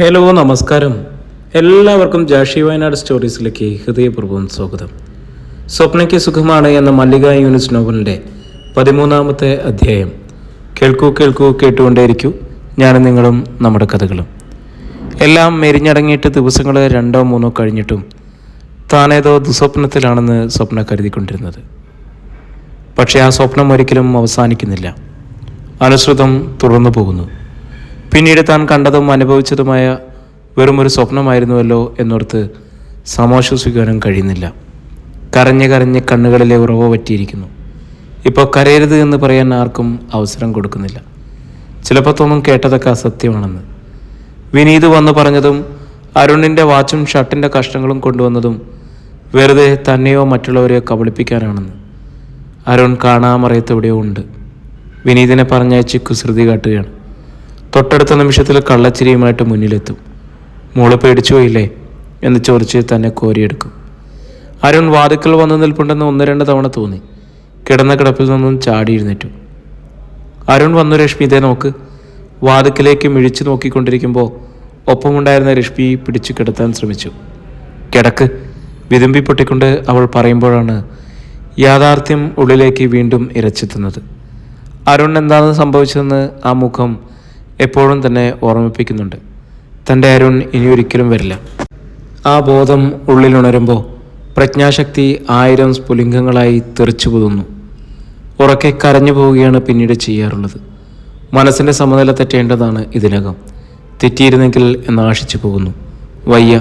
Hello നമസ്കാരം. എല്ലാവർക്കും ജാഷി വയനാട് സ്റ്റോറീസിലേക്ക് ഹൃദയപൂർവം സ്വാഗതം. സ്വപ്നയ്ക്ക് സുഖമാണ് എന്ന മല്ലിക യൂണിസ് നോവലിന്റെ പതിമൂന്നാമത്തെ അധ്യായം. കേൾക്കൂ കേൾക്കൂ കേട്ടുകൊണ്ടേയിരിക്കൂ. ഞാനും നിങ്ങളും നമ്മുടെ കഥകളും. എല്ലാം മെരിഞ്ഞടങ്ങിയിട്ട് ദിവസങ്ങൾ രണ്ടോ മൂന്നോ കഴിഞ്ഞിട്ടും താനേതോ ദുസ്വപ്നത്തിലാണെന്ന് സ്വപ്ന കരുതിക്കൊണ്ടിരുന്നത്. പക്ഷേ ആ സ്വപ്നം ഒരിക്കലും അവസാനിക്കുന്നില്ല. അനുസൃതം തുടർന്നു പോകുന്നു. പിന്നീട് താൻ കണ്ടതും അനുഭവിച്ചതുമായ വെറും ഒരു സ്വപ്നമായിരുന്നുവല്ലോ എന്നോർത്ത് സമാശ്വസിക്കാനും കഴിയുന്നില്ല. കരഞ്ഞ് കരഞ്ഞ് കണ്ണുകളിലെ ഉറവ് പറ്റിയിരിക്കുന്നു ഇപ്പോൾ കരയരുത് എന്ന് പറയാൻ ആർക്കും അവസരം കൊടുക്കുന്നില്ല. ചിലപ്പോൾ തോന്നും കേട്ടതൊക്കെ അസത്യമാണെന്ന്. വിനീത് വന്നു പറഞ്ഞതും അരുണിന്റെ വാച്ചും ഷർട്ടിന്റെ കഷ്ണങ്ങളും കൊണ്ടുവന്നതും വെറുതെ തന്നെയോ മറ്റുള്ളവരെയോ കബളിപ്പിക്കാനാണെന്ന്. അരുൺ കാണാമറിയത്തെവിടെയോ ഉണ്ട്. വിനീതിനെ പറഞ്ഞയച്ച് കുസൃതി കാട്ടുകയാണ്. തൊട്ടടുത്ത നിമിഷത്തിൽ കള്ളച്ചിരിയുമായിട്ട് മുന്നിലെത്തും. മോൾ പേടിച്ചു പോയില്ലേ എന്ന് ചോദിച്ച് തന്നെ കോരിയെടുക്കും. അരുൺ വാതിക്കൽ വന്നു നിൽപ്പുണ്ടെന്ന് ഒന്ന് രണ്ട് തവണ തോന്നി. കിടന്ന കിടപ്പിൽ നിന്നും ചാടി എഴുന്നേറ്റു. അരുൺ വന്നു രശ്മി ഇതേ നോക്ക്. വാതിക്കലേക്ക് മിഴിച്ചു നോക്കിക്കൊണ്ടിരിക്കുമ്പോൾ ഒപ്പമുണ്ടായിരുന്ന രശ്മി പിടിച്ചു കിടത്താൻ ശ്രമിച്ചു. കിടക്ക്. വിതുമ്പി പൊട്ടിക്കൊണ്ട് അവൾ പറയുമ്പോഴാണ് യാഥാർത്ഥ്യം ഉള്ളിലേക്ക് വീണ്ടും ഇരച്ചെത്തുന്നത്. അരുൺ എന്താണ് സംഭവിച്ചതെന്ന് ആ മുഖം എപ്പോഴും തന്നെ ഓർമ്മിപ്പിക്കുന്നുണ്ട്. തന്റെ അരുൺ ഇനി ഒരിക്കലും വരില്ല. ആ ബോധം ഉള്ളിലുണരുമ്പോൾ പ്രജ്ഞാശക്തി ആയിരം സ്ഫുലിംഗങ്ങളായി തെറിച്ചു പുതുന്നു ഉറക്കെ കരഞ്ഞു പോവുകയാണ് പിന്നീട് ചെയ്യാറുള്ളത്. മനസ്സിന്റെ സമനില തെറ്റേണ്ടതാണ് ഇതിനകം. തെറ്റിയിരുന്നെങ്കിൽ എന്ന് ആശിച്ചു പോകുന്നു. വയ്യ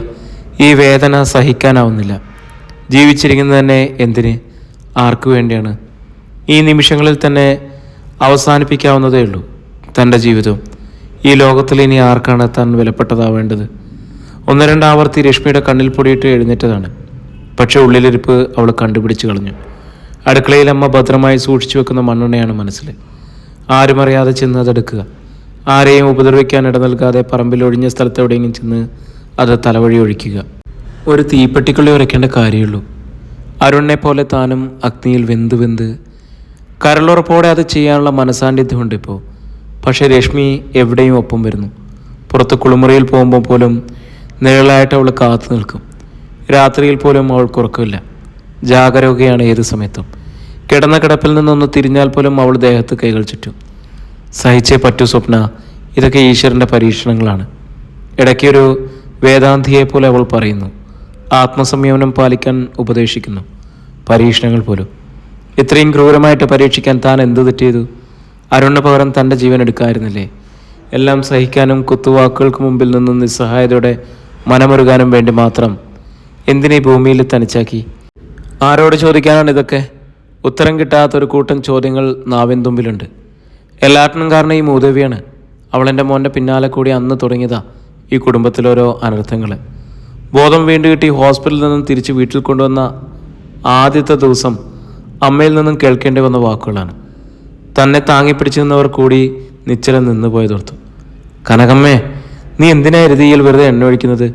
ഈ വേദന സഹിക്കാനാവുന്നില്ല. ജീവിച്ചിരിക്കുന്നത് തന്നെ എന്തിന്? ആർക്കു വേണ്ടിയാണ്? ഈ നിമിഷങ്ങളിൽ തന്നെ അവസാനിപ്പിക്കാവുന്നതേ ഉള്ളൂ തന്റെ ജീവിതം. ഈ ലോകത്തിൽ ഇനി ആർക്കാണ് താൻ വിലപ്പെട്ടതാവേണ്ടത്? ഒന്ന് രണ്ടാവർത്തി രശ്മിയുടെ കണ്ണിൽ പൊടിയിട്ട് എഴുന്നേറ്റതാണ്. പക്ഷേ ഉള്ളിലിരിപ്പ് അവൾ കണ്ടുപിടിച്ചു കളഞ്ഞു. അടുക്കളയിൽ അമ്മ ഭദ്രമായി സൂക്ഷിച്ചു വെക്കുന്ന മണ്ണെണ്ണയാണ് മനസ്സിൽ. ആരും അറിയാതെ ചെന്ന് അതെടുക്കുക. ആരെയും ഉപദ്രവിക്കാൻ ഇട നൽകാതെ പറമ്പിൽ ഒഴിഞ്ഞ സ്ഥലത്ത് എവിടെയെങ്കിലും ചെന്ന് അത് തലവഴി ഒഴിക്കുക. ഒരു തീപ്പെട്ടിക്കുള്ളി ഉരയ്ക്കേണ്ട കാര്യമുള്ളൂ. അരുണിനെ പോലെ താനും അഗ്നിയിൽ വെന്ത് വെന്ത് കരളുറപ്പോടെ അത് ചെയ്യാനുള്ള മനസാന്നിധ്യമുണ്ട് ഇപ്പോൾ. പക്ഷേ രശ്മി എവിടെയും ഒപ്പം വരുന്നു. പുറത്ത് കുളിമുറിയിൽ പോകുമ്പോൾ പോലും നിഴലായിട്ട് അവൾ കാത്തു നിൽക്കും. രാത്രിയിൽ പോലും അവൾക്ക് ഉറക്കമില്ല. ജാഗരൂകയാണ് ഏത് സമയത്തും. കിടന്ന കിടപ്പിൽ നിന്നൊന്ന് തിരിഞ്ഞാൽ പോലും അവൾ ദേഹത്ത് കൈകൾ ചുറ്റും. സഹിച്ചേ പറ്റൂ സ്വപ്ന ഇതൊക്കെ ഈശ്വരന്റെ പരീക്ഷണങ്ങളാണ്. ഇടയ്ക്കൊരു വേദാന്തിയെ പോലെ അവൾ പറയുന്നു. ആത്മസംയമനം പാലിക്കാൻ ഉപദേശിക്കുന്നു. പരീക്ഷണങ്ങൾ പോലും. ഇത്രയും ക്രൂരമായിട്ട് പരീക്ഷിക്കാൻ താൻ എന്ത് തെറ്റിയതു? അരുണിന് പകരം തന്റെ ജീവൻ എടുക്കാമായിരുന്നില്ലേ എല്ലാം സഹിക്കാനും കുത്തുവാക്കുകൾക്ക് മുമ്പിൽ നിന്നും നിസ്സഹായതയോടെ മനമൊരുകാനും വേണ്ടി മാത്രം എന്തിനീ ഭൂമിയിൽ തനിച്ചാക്കി? ആരോട് ചോദിക്കാനാണ് ഇതൊക്കെ? ഉത്തരം കിട്ടാത്തൊരു കൂട്ടം ചോദ്യങ്ങൾ നാവിൻ തുമ്പിലുണ്ട്. എല്ലാറ്റിനും കാരണം ഈ മൂതവിയാണ് അവൾ എന്റെ മോന്റെ പിന്നാലെ കൂടി അന്ന് തുടങ്ങിയതാ ഈ കുടുംബത്തിലോരോ അനർത്ഥങ്ങൾ. ബോധം വീണ്ടും കിട്ടി ഹോസ്പിറ്റലിൽ നിന്നും തിരിച്ച് വീട്ടിൽ കൊണ്ടുവന്ന ആദ്യത്തെ ദിവസം അമ്മയിൽ നിന്നും കേൾക്കേണ്ടി വന്ന വാക്കുകളാണ്. തന്നെ താങ്ങി പിടിച്ചു നിന്നവർ കൂടി നിശ്ചലം നിന്ന് പോയതോർത്തു. കനകമ്മേ നീ എന്തിനാ രതിയിൽ വെറുതെ എണ്ണ ഒഴിക്കുന്നത്?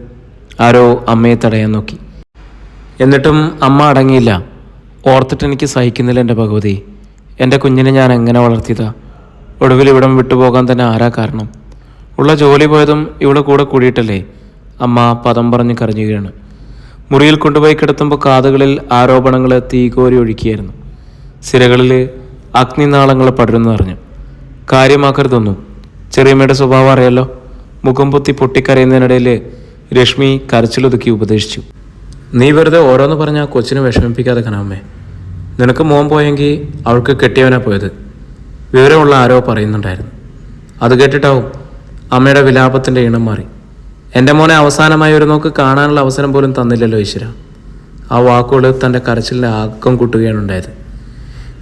ആരോ അമ്മയെ തടയാൻ നോക്കി. എന്നിട്ടും അമ്മ അടങ്ങിയില്ല. ഓർത്തിട്ട് എനിക്ക് സഹിക്കുന്നില്ല എന്റെ ഭഗവതി. എന്റെ കുഞ്ഞിനെ ഞാൻ എങ്ങനെ വളർത്തിയതാ? ഒടുവിൽ ഇവിടം വിട്ടുപോകാൻ തന്നെ ആരാ കാരണം? ഉള്ള ജോലി പോയതും ഇവിടെ കൂടെ കൂടിയിട്ടല്ലേ? അമ്മ പദം പറഞ്ഞ് കരഞ്ഞുകയാണ്. മുറിയിൽ കൊണ്ടുപോയി കിടത്തുമ്പോൾ കാതുകളിൽ ആരോപണങ്ങൾ തീകോരി ഒഴുക്കിയായിരുന്നു. സിരകളിൽ അഗ്നിനാളങ്ങൾ പടരുന്നറിഞ്ഞു കാര്യമാക്കരുതൊന്നും. ചെറിയമ്മയുടെ സ്വഭാവം അറിയാലോ. മുഖം പൊത്തി പൊട്ടിക്കരയുന്നതിനിടയിൽ രശ്മി കരച്ചിലൊതുക്കി ഉപദേശിച്ചു. നീ വെറുതെ ഓരോന്ന് പറഞ്ഞ ആ കൊച്ചിനെ വിഷമിപ്പിക്കാതെ കാണാമേ നിനക്ക് മോൻ പോയെങ്കിൽ അവൾക്ക് കെട്ടിയവനാ പോയത്. വിവരമുള്ള ആരോ പറയുന്നുണ്ടായിരുന്നു. അത് കേട്ടിട്ടാവും അമ്മയുടെ വിലാപത്തിന്റെ ഇണം മാറി. എന്റെ മോനെ അവസാനമായി ഒരു നോക്ക് കാണാനുള്ള അവസരം പോലും തന്നില്ലല്ലോ ഈശ്വര. ആ വാക്കുകൾ തന്റെ കരച്ചിലിന്റെ ആക്കം കൂട്ടുകയാണ് ഉണ്ടായത്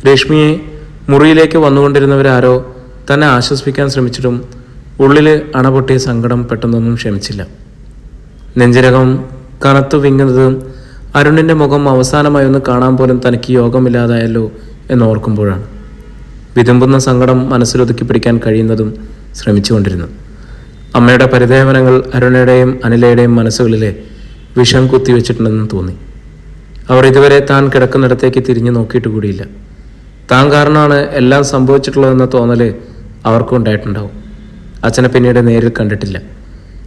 രശ്മിയെ മുറിയിലേക്ക് വന്നുകൊണ്ടിരുന്നവരാരോ തന്നെ ആശ്വസിപ്പിക്കാൻ ശ്രമിച്ചിട്ടും ഉള്ളിൽ അണപൊട്ടിയ സങ്കടം പെട്ടെന്നൊന്നും ക്ഷമിച്ചില്ല. നെഞ്ചിരകം കനത്തു വിങ്ങുന്നതും അരുണിന്റെ മുഖം അവസാനമായി ഒന്ന് കാണാൻ പോലും തനിക്ക് യോഗമില്ലാതായല്ലോ എന്നോർക്കുമ്പോഴാണ്. വിതുമ്പുന്ന സങ്കടം മനസ്സിലൊതുക്കി പിടിക്കാൻ കഴിയുന്നതും ശ്രമിച്ചുകൊണ്ടിരുന്നു. അമ്മയുടെ പരിദേവനങ്ങൾ അരുണയുടെയും അനിലയുടെയും മനസ്സുകളിലെ വിഷം കുത്തിവെച്ചിട്ടുണ്ടെന്ന് തോന്നി. അവർ ഇതുവരെ താൻ കിടക്കുന്നിടത്തേക്ക് തിരിഞ്ഞു നോക്കിയിട്ട് കൂടിയില്ല. താൻ കാരണമാണ് എല്ലാം സംഭവിച്ചിട്ടുള്ളതെന്ന തോന്നൽ അവർക്കും ഉണ്ടായിട്ടുണ്ടാവും. അച്ഛനെ പിന്നീട് നേരിൽ കണ്ടിട്ടില്ല.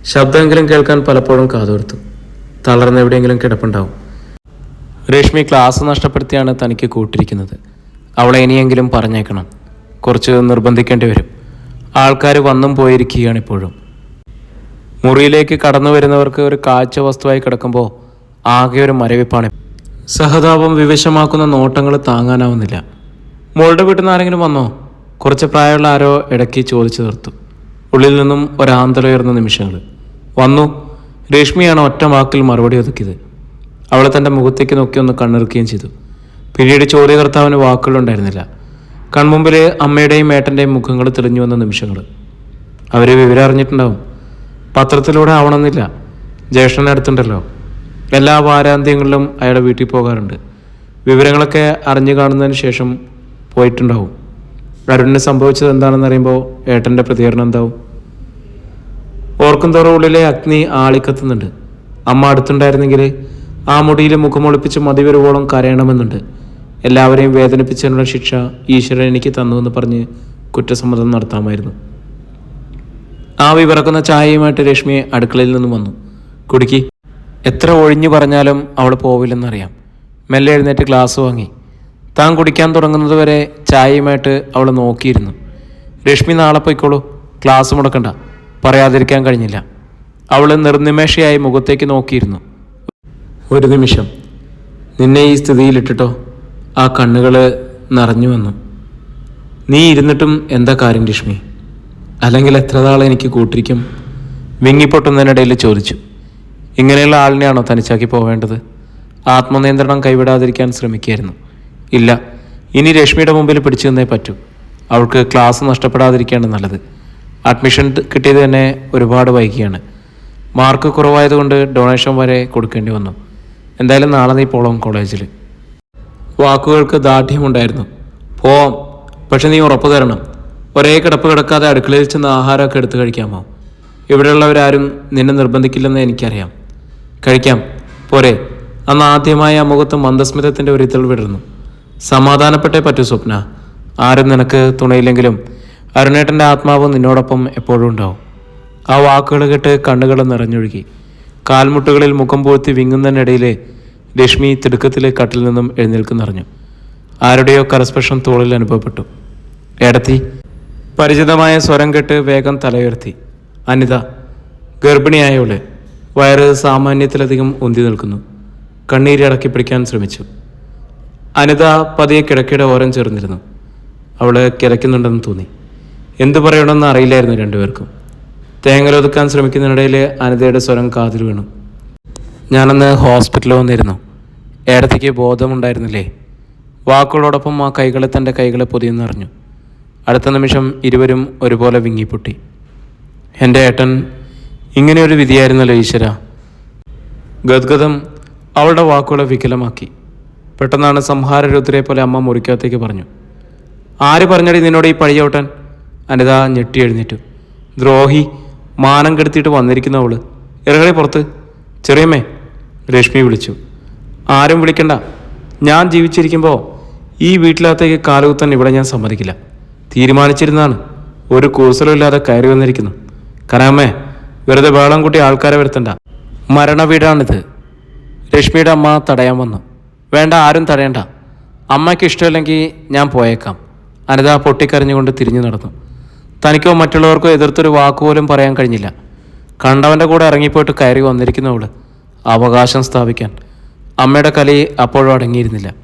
ശബ്ദമെങ്കിലും കേൾക്കാൻ പലപ്പോഴും കാതോർത്തു തളർന്ന് എവിടെയെങ്കിലും കിടപ്പുണ്ടാവും. രേഷ്മി ക്ലാസ് നഷ്ടപ്പെടുത്തിയാണ് തനിക്ക് കൂട്ടിരിക്കുന്നത്. അവളെ ഇനിയെങ്കിലും പറഞ്ഞേക്കണം. കുറച്ച് നിർബന്ധിക്കേണ്ടി വരും. ആൾക്കാർ വന്നും പോയിരിക്കുകയാണ് ഇപ്പോഴും. മുറിയിലേക്ക് കടന്നു വരുന്നവർക്ക് ഒരു കാഴ്ച വസ്തുവായി കിടക്കുമ്പോൾ ആകെ ഒരു മരവിപ്പാണ്. സഹതാപം വിവശമാക്കുന്ന നോട്ടങ്ങൾ താങ്ങാനാവുന്നില്ല. മോളുടെ വീട്ടിൽ നിന്ന് ആരെങ്കിലും വന്നോ? കുറച്ച് പ്രായമുള്ള ആരോ ഇടയ്ക്ക് ചോദിച്ചു നിർത്തും. ഉള്ളിൽ നിന്നും ഒരാന്തലുയർന്ന നിമിഷങ്ങൾ. വന്നു. രേഷ്മിയാണ് ഒറ്റ വാക്കിൽ മറുപടി ഒതുക്കിയത്. അവളെ തന്റെ മുഖത്തേക്ക് നോക്കി ഒന്ന് കണ്ണിറുക്കുകയും ചെയ്തു. പിന്നീട് ചോദ്യകർത്താവിന് വാക്കുകളുണ്ടായിരുന്നില്ല കൺമുമ്പിൽ അമ്മയുടെയും ഏട്ടന്റെയും മുഖങ്ങൾ തെളിഞ്ഞു വന്ന നിമിഷങ്ങൾ. അവർ വിവരം അറിഞ്ഞിട്ടുണ്ടാവും. പത്രത്തിലൂടെ ആവണമെന്നില്ല. ജ്യേഷ്ഠന്റെ അടുത്തുണ്ടല്ലോ. എല്ലാ വാരാന്ത്യങ്ങളിലും അയാളുടെ വീട്ടിൽ പോകാറുണ്ട്. വിവരങ്ങളൊക്കെ അറിഞ്ഞു കാണുന്നതിന് ശേഷം പോയിട്ടുണ്ടാവും. അരുണിന് സംഭവിച്ചത് എന്താണെന്ന് അറിയുമ്പോൾ ഏട്ടന്റെ പ്രതികരണം എന്താവും? ഓർക്കും തോറും ഉള്ളിലെ അഗ്നി ആളിക്കത്തുന്നുണ്ട്. അമ്മ അടുത്തുണ്ടായിരുന്നെങ്കിൽ ആ മുടിയിൽ മുഖമൊളിപ്പിച്ച് മതി വരുവോളം കരയണമെന്നുണ്ട്. എല്ലാവരെയും വേദനിപ്പിച്ചതിനുള്ള ശിക്ഷ ഈശ്വരൻ എനിക്ക് തന്നുവെന്ന് പറഞ്ഞ് കുറ്റസമ്മതം നടത്താമായിരുന്നു. ആ വിവറക്കുന്ന ചായയുമായിട്ട് രശ്മി അടുക്കളയിൽ നിന്ന് വന്നു. കുടുക്കി എത്ര ഒഴിഞ്ഞു പറഞ്ഞാലും അവൾ പോവില്ലെന്നറിയാം. മെല്ലെ എഴുന്നേറ്റ് ഗ്ലാസ് വാങ്ങി. താൻ കുടിക്കാൻ തുടങ്ങുന്നത് വരെ ചായയുമായിട്ട് അവൾ നോക്കിയിരുന്നു. രശ്മി നാളെ പോയിക്കോളൂ. ക്ലാസ് മുടക്കണ്ട. പറയാതിരിക്കാൻ കഴിഞ്ഞില്ല. അവൾ നിർനിമേഷയായി മുഖത്തേക്ക് നോക്കിയിരുന്നു. ഒരു നിമിഷം. നിന്നെ ഈ സ്ഥിതിയിലിട്ടിട്ടോ? ആ കണ്ണുകൾ നിറഞ്ഞു വന്നു. നീ ഇരുന്നിട്ടും എന്താ കാര്യം രശ്മി? അല്ലെങ്കിൽ എത്ര നാളെ എനിക്ക് കൂട്ടിരിക്കും? വിങ്ങിപ്പൊട്ടുന്നതിനിടയിൽ ചോദിച്ചു. ഇങ്ങനെയുള്ള ആളിനെയാണോ തനിച്ചാക്കി പോവേണ്ടത്? ആത്മനിയന്ത്രണം കൈവിടാതിരിക്കാൻ ശ്രമിക്കുകയായിരുന്നു ഇല്ല. ഇനി രശ്മിയുടെ മുമ്പിൽ പിടിച്ചു നിന്നേ പറ്റൂ. അവൾക്ക് ക്ലാസ് നഷ്ടപ്പെടാതിരിക്കുകയാണ് നല്ലത്. അഡ്മിഷൻ കിട്ടിയത് തന്നെ ഒരുപാട് വൈകിയാണ്. മാർക്ക് കുറവായതുകൊണ്ട് ഡൊണേഷൻ വരെ കൊടുക്കേണ്ടി വന്നു. എന്തായാലും നാളെ നീ പോളം കോളേജിൽ വാക്കുകൾക്ക് ദാർഢ്യമുണ്ടായിരുന്നു. പോവാം. പക്ഷെ നീ ഉറപ്പ് തരണം. ഒരേ കിടപ്പ് കിടക്കാതെ അടുക്കളയിൽ ചെന്ന് ആഹാരമൊക്കെ എടുത്തു കഴിക്കാമോ? ഇവിടെയുള്ളവരാരും നിന്നെ നിർബന്ധിക്കില്ലെന്ന് എനിക്കറിയാം. കഴിക്കാം. പോരെ. അന്ന് ആദ്യമായി ആ മുഖത്ത് മന്ദസ്മിതത്തിന്റെ ഒരു ഇതൾ വിടർന്നു. സമാധാനപ്പെട്ടേ പറ്റൂ സ്വപ്ന. ആരും നിനക്ക് തുണയില്ലെങ്കിലും അരുണേട്ടന്റെ ആത്മാവ് നിന്നോടൊപ്പം എപ്പോഴും ഉണ്ടാവും. ആ വാക്കുകൾ കേട്ട് കണ്ണുകൾ നിറഞ്ഞൊഴുകി. കാൽമുട്ടുകളിൽ മുഖം പൂഴ്ത്തി വിങ്ങുന്നതിനിടയിലെ ലക്ഷ്മി തിടുക്കത്തിലെ കട്ടിൽ നിന്നും എഴുന്നേൽക്കുന്നറിഞ്ഞു ആരുടെയോ കരസ്പർശം തോളിൽ അനുഭവപ്പെട്ടു. എടത്തി. പരിചിതമായ സ്വരം കെട്ട് വേഗം തലയുയർത്തി. അനിത. ഗർഭിണിയായവൾ വയറ് സാമാന്യത്തിലധികം ഉന്തി നിൽക്കുന്നു. കണ്ണീരടക്കി പിടിക്കാൻ ശ്രമിച്ചു. അനിത പതിയെ കിടക്കയുടെ ഓരം ചേർന്നിരുന്നു. അവൾ കിടക്കുന്നുണ്ടെന്ന് തോന്നി. എന്തു പറയണമെന്ന് അറിയില്ലായിരുന്നു രണ്ടുപേർക്കും. തേങ്ങലൊതുക്കാൻ ശ്രമിക്കുന്നതിനിടയിൽ അനിതയുടെ സ്വരം കാതിൽ വീണു. ഞാനന്ന് ഹോസ്പിറ്റലിൽ വന്നിരുന്നു. ഏടത്തേക്ക് ബോധമുണ്ടായിരുന്നില്ലേ? വാക്കുകളോടൊപ്പം ആ കൈകളെ തന്റെ കൈകളെ പൊതിയെന്നറിഞ്ഞു അടുത്ത നിമിഷം ഇരുവരും ഒരുപോലെ വിങ്ങിപ്പൊട്ടി. എന്റെ ഏട്ടൻ ഇങ്ങനെയൊരു വിധിയായിരുന്നല്ലോ ഈശ്വര. ഗദ്ഗതം അവളുടെ വാക്കുകളെ വികലമാക്കി. പെട്ടെന്നാണ് സംഹാരരുദ്രയെ പോലെ അമ്മ മുറിക്കകത്തേക്ക് പറഞ്ഞു. ആര് പറഞ്ഞടി നിന്നോട് ഈ പഴിയോട്ടൻ? അനിത ഞെട്ടി എഴുന്നേറ്റു. ദ്രോഹി മാനം കെടുത്തിയിട്ട് വന്നിരിക്കുന്ന അവൾ. ഇറകളി പുറത്ത്. ചെറിയമ്മേ രശ്മി വിളിച്ചു. ആരും വിളിക്കണ്ട. ഞാൻ ജീവിച്ചിരിക്കുമ്പോൾ ഈ വീട്ടിലകത്തേക്ക് കാലുകുത്താൻ ഇവിടെ ഞാൻ സമ്മതിക്കില്ല. തീരുമാനിച്ചിരുന്നാണ് ഒരു കൂസലും ഇല്ലാതെ കയറി വന്നിരിക്കുന്നു. കനാമേ വെറുതെ വേളം കൂട്ടി ആൾക്കാരെ വരുത്തണ്ട. മരണ വീടാണിത്. രശ്മിയുടെ അമ്മ തടയാൻ വന്നു. വേണ്ട ആരും തടയണ്ട. അമ്മയ്ക്ക് ഇഷ്ടമില്ലെങ്കിൽ ഞാൻ പോയേക്കാം. അനിത പൊട്ടിക്കരഞ്ഞുകൊണ്ട് തിരിഞ്ഞു നടന്നു. തനിക്കോ മറ്റുള്ളവർക്കോ എതിർത്തൊരു വാക്കുപോലും പറയാൻ കഴിഞ്ഞില്ല. കണ്ടവന്റെ കൂടെ ഇറങ്ങിപ്പോയിട്ട് കയറി വന്നിരിക്കുന്നവൾ അവകാശം സ്ഥാപിക്കാൻ. അമ്മയുടെ കലി അപ്പോഴും അടങ്ങിയിരുന്നില്ല.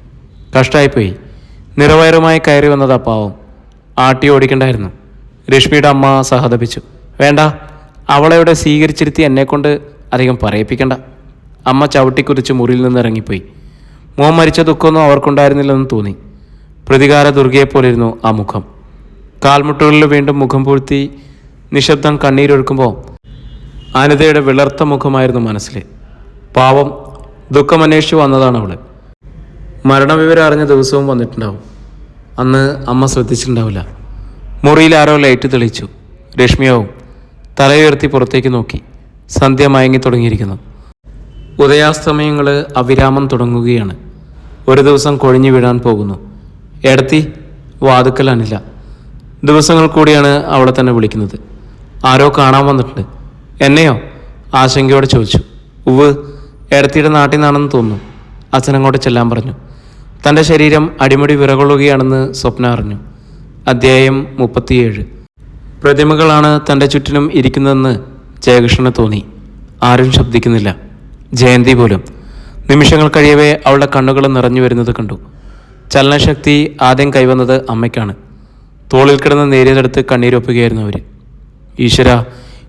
കഷ്ടായിപ്പോയി. നിറവയറുമായി കയറി വന്നത് അപ്പാവും പാവം. ആട്ടി ഓടിക്കണ്ടായിരുന്നു. രശ്മിയുടെ അമ്മ സഹതപിച്ചു. വേണ്ട അവളെ ഇവിടെ സ്വീകരിച്ചിരുത്തി എന്നെക്കൊണ്ട് അധികം പറയിപ്പിക്കണ്ട. അമ്മ ചവിട്ടിക്കുതിച്ച് മുറിയിൽ നിന്ന് ഇറങ്ങിപ്പോയി. മോൻ മരിച്ച ദുഃഖമൊന്നും അവർക്കുണ്ടായിരുന്നില്ലെന്ന് തോന്നി. പ്രതികാര ദുർഗയെപ്പോലിരുന്നു ആ മുഖം. കാൽമുട്ടുകളിൽ വീണ്ടും മുഖം പൂഴ്ത്തി നിശബ്ദം കണ്ണീരൊഴുക്കുമ്പോൾ അനിതയുടെ വിളർത്ത മുഖമായിരുന്നു മനസ്സിൽ പാവം ദുഃഖമന്വേഷിച്ച് വന്നതാണ് അവൾ. മരണവിവരം അറിഞ്ഞ ദിവസവും വന്നിട്ടുണ്ടാവും. അന്ന് അമ്മ ശ്രദ്ധിച്ചിട്ടുണ്ടാവില്ല. മുറിയിൽ ആരോ ലൈറ്റ് തെളിച്ചു രശ്മിയാവും തലയുയർത്തി പുറത്തേക്ക് നോക്കി. സന്ധ്യ മയങ്ങി തുടങ്ങിയിരിക്കുന്നു. ഉദയാസ്തമയങ്ങൾ അവിരാമം തുടങ്ങുകയാണ്. ഒരു ദിവസം കൊഴിഞ്ഞു വീഴാൻ പോകുന്നു. എടത്തി വാതുക്കൽ അനില ദിവസങ്ങൾ കൂടിയാണ് അവളെ തന്നെ വിളിക്കുന്നത്. ആരോ കാണാൻ വന്നിട്ടുണ്ട്. എന്നെയോ? ആശങ്കയോടെ ചോദിച്ചു. ഉവ് എടത്തിയുടെ നാട്ടിൽ നിന്നാണെന്ന് തോന്നുന്നു. അച്ഛൻ അങ്ങോട്ട് ചെല്ലാൻ പറഞ്ഞു. തന്റെ ശരീരം അടിമുടി വിറകൊള്ളുകയാണെന്ന് സ്വപ്ന അറിഞ്ഞു. അധ്യായം മുപ്പത്തിയേഴ്. പ്രതിമകളാണ് തന്റെ ചുറ്റിനും ഇരിക്കുന്നതെന്ന് ജയകൃഷ്ണന് തോന്നി. ആരും ശബ്ദിക്കുന്നില്ല. ജയന്തി പോലും. നിമിഷങ്ങൾ കഴിയവേ അവളുടെ കണ്ണുകൾ നിറഞ്ഞു വരുന്നത് കണ്ടു. ചലനശക്തി ആദ്യം കൈവന്നത് അമ്മയ്ക്കാണ്. തോളിൽ കിടന്ന് നേരിയതെടുത്ത് കണ്ണീരൊപ്പുകയായിരുന്നു അവർ ഈശ്വര